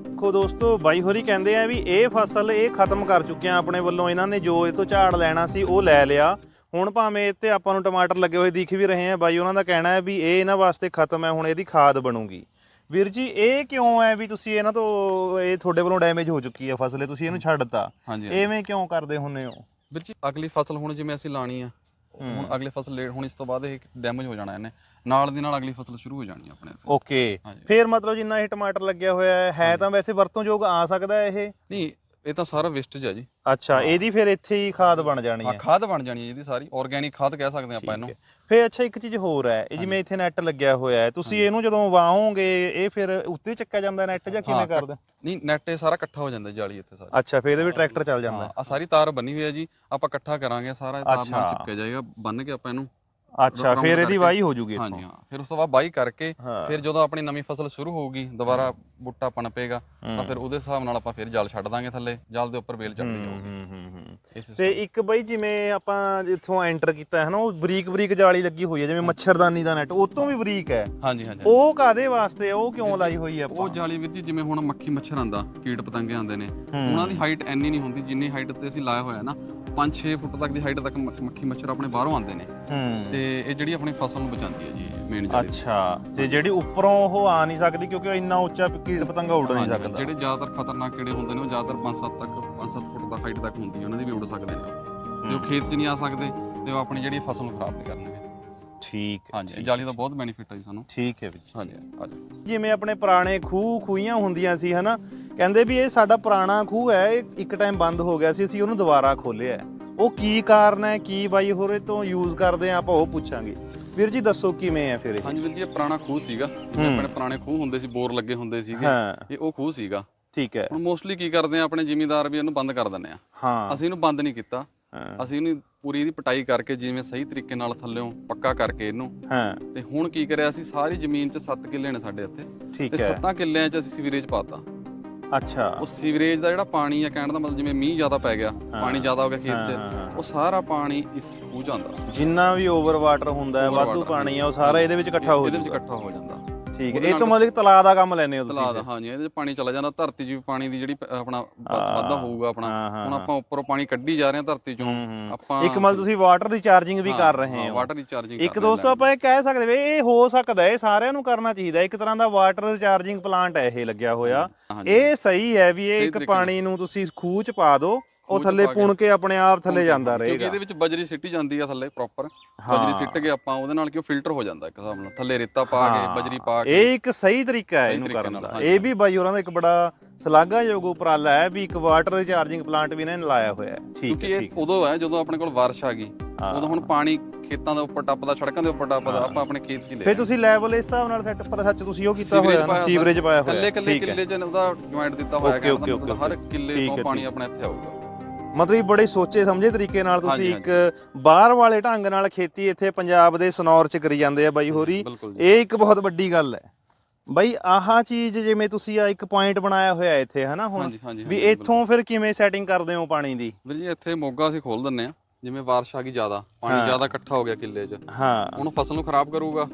ਦੇਖੋ ਦੋਸਤੋ ਬਾਈ ਹੋਰੀ ਕਹਿੰਦੇ ਆ ਵੀ ਇਹ ਫਸਲ ਇਹ ਖਤਮ ਕਰ ਚੁੱਕੇ ਆ ਆਪਣੇ ਵੱਲੋਂ। ਇਹਨਾਂ ਨੇ ਜੋ ਇਹ ਤੋਂ ਝਾੜ ਲੈਣਾ ਸੀ ਉਹ ਲੈ ਲਿਆ। ਹੁਣ ਭਾਵੇਂ ਇੱਥੇ ਆਪਾਂ ਨੂੰ ਟਮਾਟਰ ਲੱਗੇ ਹੋਏ ਦਿਖ ਵੀ ਰਹੇ ਆ ਬਾਈ ਉਹਨਾਂ ਦਾ ਕਹਿਣਾ ਹੈ ਵੀ ਇਹ ਇਹਨਾਂ ਵਾਸਤੇ ਖਤਮ ਹੈ ਹੁਣ ਇਹਦੀ ਖਾਦ ਬਣੂਗੀ। ਵੀਰ ਜੀ ਇਹ ਕਿਉਂ ਹੈ ਵੀ ਤੁਸੀਂ ਇਹਨਾਂ ਤੋਂ ਇਹ ਤੁਹਾਡੇ ਵੱਲੋਂ ਡੈਮੇਜ ਹੋ ਚੁੱਕੀ ਹੈ ਫਸਲ ਇਹ ਤੁਸੀਂ ਇਹਨੂੰ ਛੱਡਤਾ? ਹਾਂਜੀ। ਐਵੇਂ ਕਿਉਂ ਕਰਦੇ ਹੁੰਨੇ ਹੋ? ਵੀਰ ਜੀ ਅਗਲੀ ਫਸਲ ਹੁਣ ਜਿਵੇਂ ਅਸੀਂ ਲਾਣੀ ਆ ਹੁਣ ਅਗਲੀ ਫਸਲ ਲੇਟ ਹੁਣ ਇਸ ਤੋਂ ਬਾਅਦ ਇਹ ਡੈਮੇਜ ਹੋ ਜਾਣਾ ਇਹਨੇ। ਨਾਲ ਦੀ ਨਾਲ ਅਗਲੀ ਫਸਲ ਸ਼ੁਰੂ ਹੋ ਜਾਣੀ ਆ ਆਪਣੇ ਇੱਥੇ। ਓਕੇ। ਹਾਂਜੀ। ਫੇਰ ਮਤਲਬ ਜਿੰਨਾ ਇਹ ਟਮਾਟਰ ਲੱਗਿਆ ਹੋਇਆ ਹੈ ਹੈ ਤਾਂ ਵੈਸੇ ਵਰਤੋਂਯੋਗ ਆ ਸਕਦਾ ਹੈ ਇਹ? ਨਹੀਂ ਇਹ ਤਾਂ ਸਾਰਾ ਵੇਸਟੇਜ ਆ ਜੀ। ਅੱਛਾ ਇਹਦੀ ਫਿਰ ਇੱਥੇ ਹੀ ਖਾਦ ਬਣ ਜਾਣੀ ਆ ਹੈ। ਖਾਦ ਬਣ ਜਾਣੀ ਹੈ ਇਹਦੀ ਸਾਰੀ ਆਰਗੇਨਿਕ ਖਾਦ ਕਹਿ ਸਕਦੇ ਹਾਂ ਆਪਾਂ ਇਹਨੂੰ। ਫੇਰ ਅੱਛਾ ਇੱਕ ਚੀਜ਼ ਹੋਰ ਹੈ ਇਹ ਜਿਵੇਂ ਇੱਥੇ ਨੈਟ ਲੱਗਿਆ ਹੋਇਆ ਹੈ ਤੁਸੀਂ ਇਹਨੂੰ ਜਦੋਂ ਵਾਹੋਗੇ ਇਹ ਫਿਰ ਉੱਤੇ ਚੱਕਿਆ ਜਾਂਦਾ ਨੈਟ ਜਾਂ ਕਿਵੇਂ ਕਰਦੇ? ਨਹੀਂ ਨੈਟ ਇਹ ਸਾਰਾ ਇਕੱਠਾ ਹੋ ਜਾਂਦਾ ਜਾਲੀ ਇੱਥੇ ਸਾਰੀ। ਅੱਛਾ ਫੇਰ ਇਹਦੇ ਵੀ ਟਰੈਕਟਰ ਚੱਲ ਜਾਂਦਾ ਆ ਸਾਰੀ ਤਾਰ ਬੰਨੀ ਹੋਈ ਹੈ ਜੀ ਆਪਾਂ ਇਕੱਠਾ ਕਰਾਂਗੇ ਸਾਰਾ ਇਹ ਤਾਰ ਨਾਲ ਅੱਛਾ। ਚਿਪਕਿਆ ਜਾਏਗਾ ਬੰਨ ਕੇ ਆਪਾਂ ਇਹਨੂੰ ਅੱਛਾ round ਫੇਰ ਇਹਦੀ ਕਰਕੇ- ਵਾਹੀ ਹੋ ਜੂਗੀ ਹਾਂਜੀ ਇੱਥੋਂ ਹਾਂ। ਫਿਰ ਉਸ ਤੋਂ ਬਾਅਦ ਬਾਈ ਕਰਕੇ ਹਾਂ। ਫਿਰ ਜਦੋਂ ਆਪਣੀ ਨਵੀਂ ਫਸਲ ਸ਼ੁਰੂ ਹੋਊਗੀ ਦੁਬਾਰਾ ਬੂਟਾ ਪਣਪੇਗਾ ਤਾਂ ਫਿਰ ਉਹਦੇ ਹਿਸਾਬ ਨਾਲ ਆਪਾਂ ਫਿਰ ਜਾਲ ਛੱਡ ਦਾਂਗੇ ਥੱਲੇ ਜਾਲ ਦੇ ਉੱਪਰ ਵੇਲ ਚੜਦੀ ਜਾਊਗੀ ਹੂੰ ਹੂੰ ਹੂੰ। ਇਸ ਤੇ ਇੱਕ ਬਈ ਜਿਵੇਂ ਆਪਾਂ ਜਿੱਥੋਂ ਐਂਟਰ ਕੀਤਾ ਹੈ ਨਾ ਉਹ ਬਰੀਕ ਬਰੀਕ ਜਾਲੀ ਲੱਗੀ ਹੋਈ ਹੈ ਜਿਵੇਂ ਮੱਛਰਦਾਨੀ ਦਾ ਨੈਟ ਉਹ ਤੋਂ ਵੀ ਬਰੀਕ ਹੈ। ਹਾਂਜੀ ਹਾਂਜੀ ਉਹ ਕਾਦੇ ਵਾਸਤੇ ਹੈ? ਉਹ ਕਿਉਂ ਲਾਈ ਹੋਈ ਹੈ ਉਹ ਆਪਾਂ ਜਾਲੀ ਜੀ ਜਿਵੇਂ ਹੁਣ ਮੱਖੀ ਮੱਛਰ ਆਂਦਾ ਕੀਟ ਪਤੰਗੇ ਆਂਦੇ ਨੇ ਉਹਨਾਂ ਦੀ ਹਾਈਟ ਐਨੀ ਨਹੀਂ ਹੁੰਦੀ ਜਿੰਨੀ ਹਾਈਟ ਤੇ ਅਸੀਂ ਲਾਇਆ ਹੋਇਆ ਨਾ 5-6 ਫੁੱਟ ਤੱਕ ਦੀ ਹਾਈਟ ਤੱਕ ਮੱਖੀ ਮੱਛਰ ਆਪਣੇ ਬਾਹਰੋਂ ਆਂਦੇ ਨੇ। ਹੂੰ। ਤੇ ਇਹ ਜਿਹੜੀ ਆਪਣੀ ਫਸਲ ਨੂੰ ਬਚਾਉਂਦੀ ਹੈ ਜੀ ਮੇਨ ਜਿਹੜੀ ਅੱਛਾ ਤੇ ਜਿਹੜੀ ਉੱਪਰੋਂ ਉਹ ਆ ਨਹੀਂ ਸਕਦੀ ਕਿਉਂਕਿ ਉਹ ਇੰਨਾ ਉੱਚਾ ਕੀੜ ਪਤੰਗਾ ਉੱਡ ਨਹੀਂ ਹਾਂਜੀ, ਸਕਦਾ। ਜਿਹੜੇ ਜ਼ਿਆਦਾਤਰ ਖਤਰਨਾਕ ਕੀੜੇ ਹੁੰਦੇ ਨੇ ਉਹ ਜ਼ਿਆਦਾਤਰ 5-7 ਤੱਕ 5-7 ਫੁੱਟ ਤੱਕ ਹਾਈਟ ਤੱਕ ਹੁੰਦੀ ਹੈ ਉਹਨਾਂ ਦੀ ਵੀ ਉੱਡ ਸਕਦੇ ਨੇ। ਜੋ ਖੇਤ 'ਚ ਨਹੀਂ ਆ ਸਕਦੇ ਤੇ ਉਹ ਆਪਣੀ ਜਿਹੜੀ ਫਸਲ ਨੂੰ ਖਰਾਬ ਨਹੀਂ ਕਰਨਗੇ। ਠੀਕ ਹੈ, ਹਾਂਜੀ ਇਹ ਜਾਲੀ ਦਾ ਬਹੁਤ ਬੈਨੀਫਿਟ ਹੈ ਜੀ ਸਾਨੂੰ। ਠੀਕ ਹੈ ਵੀ ਹਾਂਜੀ ਆ ਜਾਓ। ਜਿਵੇਂ ਆਪਣੇ ਪੁਰਾਣੇ ਖੂਹ ਖੂਹੀਆਂ ਹੁੰਦੀਆਂ ਸੀ ਹਨਾ? ਕਹਿੰਦੇ ਵੀ ਇਹ ਸਾਡਾ ਪੁਰਾਣਾ ਖੂਹ ਹੈ ਇਹ ਇੱਕ ਟਾਈਮ ਬੰਦ ਹੋ ਗਿਆ ਸੀ ਅਸੀਂ ਉਹਨੂੰ ਦੁਬਾਰਾ ਖੋਲਿਆ ਉਹ ਕੀ ਕਾਰਨ ਹੈ ਕੀ ਬਾਈ ਹੋਰੇ ਤੋਂ ਯੂਜ਼ ਕਰਦੇ ਆ ਆਪਾਂ ਉਹ ਪੁੱਛਾਂਗੇ। ਵੀਰ ਜੀ ਦੱਸੋ ਕਿਵੇਂ ਹੈ ਫਿਰ ਇਹ? ਹਾਂਜੀ ਵੀਰ ਜੀ ਇਹ ਪੁਰਾਣਾ ਖੂਹ ਸੀਗਾ। ਜਿਵੇਂ ਆਪਣੇ ਪੁਰਾਣੇ ਖੂਹ ਹੁੰਦੇ ਸੀ ਬੋਰ ਲੱਗੇ ਹੁੰਦੇ ਸੀਗੇ। ਹਾਂ। ਇਹ ਉਹ ਖੂਹ ਸੀਗਾ। ਠੀਕ ਹੈ। ਹੁਣ ਮੋਸਟਲੀ ਕੀ ਕਰਦੇ ਆ ਆਪਣੇ ਜ਼ਿਮੀਂਦਾਰ ਵੀ ਇਹਨੂੰ ਬੰਦ ਕਰ ਦਿੰਦੇ ਆ ਹਾਂ। ਅਸੀਂ ਇਹਨੂੰ ਬੰਦ ਨਹੀਂ ਕੀਤਾ। ਹਾਂ। ਅਸੀਂ ਇਹਨੂੰ ਪੂਰੀ ਇਹਦੀ ਪਟਾਈ ਕਰਕੇ ਜਿਵੇਂ ਸਹੀ ਤਰੀਕੇ ਨਾਲ ਥੱਲੇੋਂ ਪੱਕਾ ਕਰਕੇ ਇਹਨੂੰ। ਹਾਂ। ਤੇ ਹੁਣ ਕੀ ਕਰਿਆ ਅਸੀਂ ਸਾਰੀ ਜ਼ਮੀਨ 'ਚ 7 ਕਿੱਲੇ ਨੇ ਸਾਡੇ ਇੱਥੇ। ਠੀਕ ਤੇ ਹੈ। 7 ਕਿੱਲਿਆਂ 'ਚ ਅਸੀਂ ਸੀਵਰੇਜ ਪਾਤਾ ਅੱਛਾ। ਉਹ ਸੀਵਰੇਜ ਦਾ ਜਿਹੜਾ ਪਾਣੀ ਆ ਕਹਿਣ ਦਾ ਮਤਲਬ ਜਿਵੇਂ ਮੀਂਹ ਜ਼ਿਆਦਾ ਪੈ ਗਿਆ ਪਾਣੀ ਜ਼ਿਆਦਾ ਹੋ ਗਿਆ ਖੇਤ 'ਚ ਉਹ ਸਾਰਾ ਪਾਣੀ ਇਸ ਖੂਹ 'ਚ ਆਉਂਦਾ। ਜਿੰਨਾ ਵੀ ਓਵਰ ਵਾਟਰ ਹੁੰਦਾ ਹੈ ਵਾਧੂ ਪਾਣੀ ਆ ਉਹ ਸਾਰਾ ਇਹਦੇ ਵਿੱਚ ਇਕੱਠਾ ਹੋ ਇਹਦੇ ਵਿੱਚ ਇਕੱਠਾ ਹੋ ਜਾਂਦਾ। ਠੀਕ ਹੈ ਇਹ ਤੋਂ ਮਤਲਬ ਕਿ ਤਲਾਅ ਦਾ ਕੰਮ ਲੈਨੇ ਹੋ ਤੁਸੀਂ ਦਾ ਹਾਂਜੀ ਇਹਦੇ 'ਚ ਪਾਣੀ ਚਲਾ ਜਾਂਦਾ ਧਰਤੀ 'ਚ ਵੀ ਪਾਣੀ ਦੀ ਜਿਹੜੀ ਆਪਣਾ ਵਾਧਾ ਹੋਊਗਾ ਆਪਣਾ। ਹੁਣ ਆਪਾਂ ਉੱਪਰੋਂ ਪਾਣੀ ਕੱਢੀ ਜਾ ਰਹੇ ਹਾਂ ਧਰਤੀ 'ਚੋਂ। ਆਪਾਂ ਇੱਕ ਮਤਲਬ ਤੁਸੀਂ ਵਾਟਰ ਰਿਚਾਰਜਿੰਗ ਵੀ ਕਰ ਰਹੇ ਹੋ ਵਾਟਰ ਰੀਚਾਰਜਿੰਗ ਇੱਕ ਦੋਸਤੋ ਆਪਾਂ ਇਹ ਕਹਿ ਸਕਦੇ ਵੀ ਇਹ ਹੋ ਸਕਦਾ ਹੈ ਸਾਰਿਆਂ ਨੂੰ ਕਰਨਾ ਚਾਹੀਦਾ ਇੱਕ ਤਰ੍ਹਾਂ ਦਾ ਵਾਟਰ ਰਿਚਾਰਜਿੰਗ ਪਲਾਂਟ ਹੈ ਇਹ ਲੱਗਿਆ ਹੋਇਆ। ਇਹ ਸਹੀ ਹੈ ਵੀ ਇਹ ਇੱਕ। ਪਾਣੀ ਨੂੰ ਤੁਸੀਂ ਖੂਹ ਚ ਪਾ ਦਿਓ। ਉਹ ਥੱਲੇ। ਪੁਣ ਕੇ ਆਪਣੇ ਆਪ ਥੱਲੇ ਜਾਂਦਾ ਕਿਉਂਕਿ ਰਹੇਗਾ। ਇਹਦੇ ਵਿੱਚ ਬਜਰੀ ਸਿੱਟੀ ਜਾਂਦੀ ਆ ਥੱਲੇ ਪ੍ਰੋਪਰ ਬਜਰੀ ਸਿੱਟ ਕੇ ਆਪਾਂ ਉਹਦੇ ਨਾਲ ਕਿ ਉਹ ਫਿਲਟਰ ਹੋ ਜਾਂਦਾ ਇੱਕ ਹਿਸਾਬ ਨਾਲ। ਥੱਲੇ ਰੇਤਾ ਪਾ ਕੇ ਬਜਰੀ ਪਾ ਕੇ। ਇਹ ਇੱਕ ਸਹੀ ਤਰੀਕਾ ਹੈ ਇਹਨੂੰ ਕਰਨ ਦਾ। ਇਹ ਵੀ ਬਾਈ ਹੋਰਾਂ ਦਾ ਇੱਕ ਬੜਾ ਸ਼ਲਾਘਾਯੋਗ ਉਪਰਾਲਾ ਹੈ ਵੀ ਇੱਕ ਵਾਟਰ ਰਿਚਾਰਜਿੰਗ ਪਲਾਂਟ ਵੀ ਇਹਨਾਂ ਨੇ ਲਾਇਆ ਹੋਇਆ ਹੈ। ਠੀਕ ਕਿਉਂਕਿ ਹੈ ਇਹ ਠੀਕ ਉਦੋਂ ਹੈ ਜਦੋਂ ਆਪਣੇ ਕੋਲ ਬਾਰਿਸ਼ ਆ ਗਈ। ਉਦੋਂ ਹੁਣ ਪਾਣੀ ਖੇਤਾਂ ਦੇ ਉੱਪਰ ਟੱਪਦਾ ਸੜਕਾਂ ਦੇ ਉੱਪਰ ਟੱਪਦਾ ਆਪਾਂ ਆਪਣੇ ਖੇਤ 'ਚ ਹੀ ਲੈ ਫਿਰ ਤੁਸੀਂ ਲੈਵਲ ਇਸ ਹਿਸਾਬ ਨਾਲ ਸੈੱਟ ਪਰ ਸੱਚ ਤੁਸੀਂ ਉਹ ਕੀਤਾ ਹੋਇਆ ਨਾ ਸੀਵਰੇਜ ਪਾਇਆ ਹੋਇਆ। ਕੱਲੇ ਕੱਲੇ ਠੀਕ ਹੈ। ਕਿੱਲੇ 'ਚ ਉਹਦਾ ਜੁਆਇੰਟ ਦਿੱਤਾ ਹੋਇਆ ਓਕੇ, ਹਰ ਕਿੱਲੇ ਠੀਕ ਤੋਂ ਪਾਣੀ। ਆਪਣੇ ਇੱਥੇ ਆਊਗਾ। ਮਤਲਬ ਇਹ ਬੜੇ ਸੋਚੇ ਸਮਝੇ ਤਰੀਕੇ ਨਾਲ ਤੁਸੀਂ ਇੱਕ ਬਾਹਰ ਵਾਲੇ ਢੰਗ ਨਾਲ ਖੇਤੀ ਇੱਥੇ ਪੰਜਾਬ ਦੇ ਸਨੌਰ ਚ ਕਰੀ ਜਾਂਦੇ ਆ ਬਾਈ ਹੋਰੀ। ਇਹ ਇੱਕ ਬਹੁਤ ਵੱਡੀ ਗੱਲ ਹੈ। ਬਾਈ ਆਹ ਚੀਜ਼ ਜਿਵੇਂ ਤੁਸੀਂ ਆ ਇੱਕ ਪੁਆਇੰਟ ਬਣਾਇਆ ਹੋਇਆ ਇੱਥੇ ਹਨਾ ਹੁਣ? ਵੀ ਇੱਥੋਂ ਫਿਰ ਕਿਵੇਂ ਸੈਟਿੰਗ ਕਰਦੇ ਹੋ ਪਾਣੀ ਦੀ? ਵੀਰ ਜੀ ਇੱਥੇ ਮੋਗਾ ਅਸੀਂ ਖੋਲ ਦਿੰਨੇ ਆ ਜਿਵੇਂ ਬਾਰਿਸ਼ ਆ ਗਈ ਜ਼ਿਆਦਾ ਪਾਣੀ ਜ਼ਿਆਦਾ ਇਕੱਠਾ ਹੋ ਗਿਆ ਕਿੱਲੇ 'ਚ। ਹਾਂ। ਉਹਨੂੰ ਫਸਲ ਨੂੰ ਖਰਾਬ ਕਰੂਗਾ।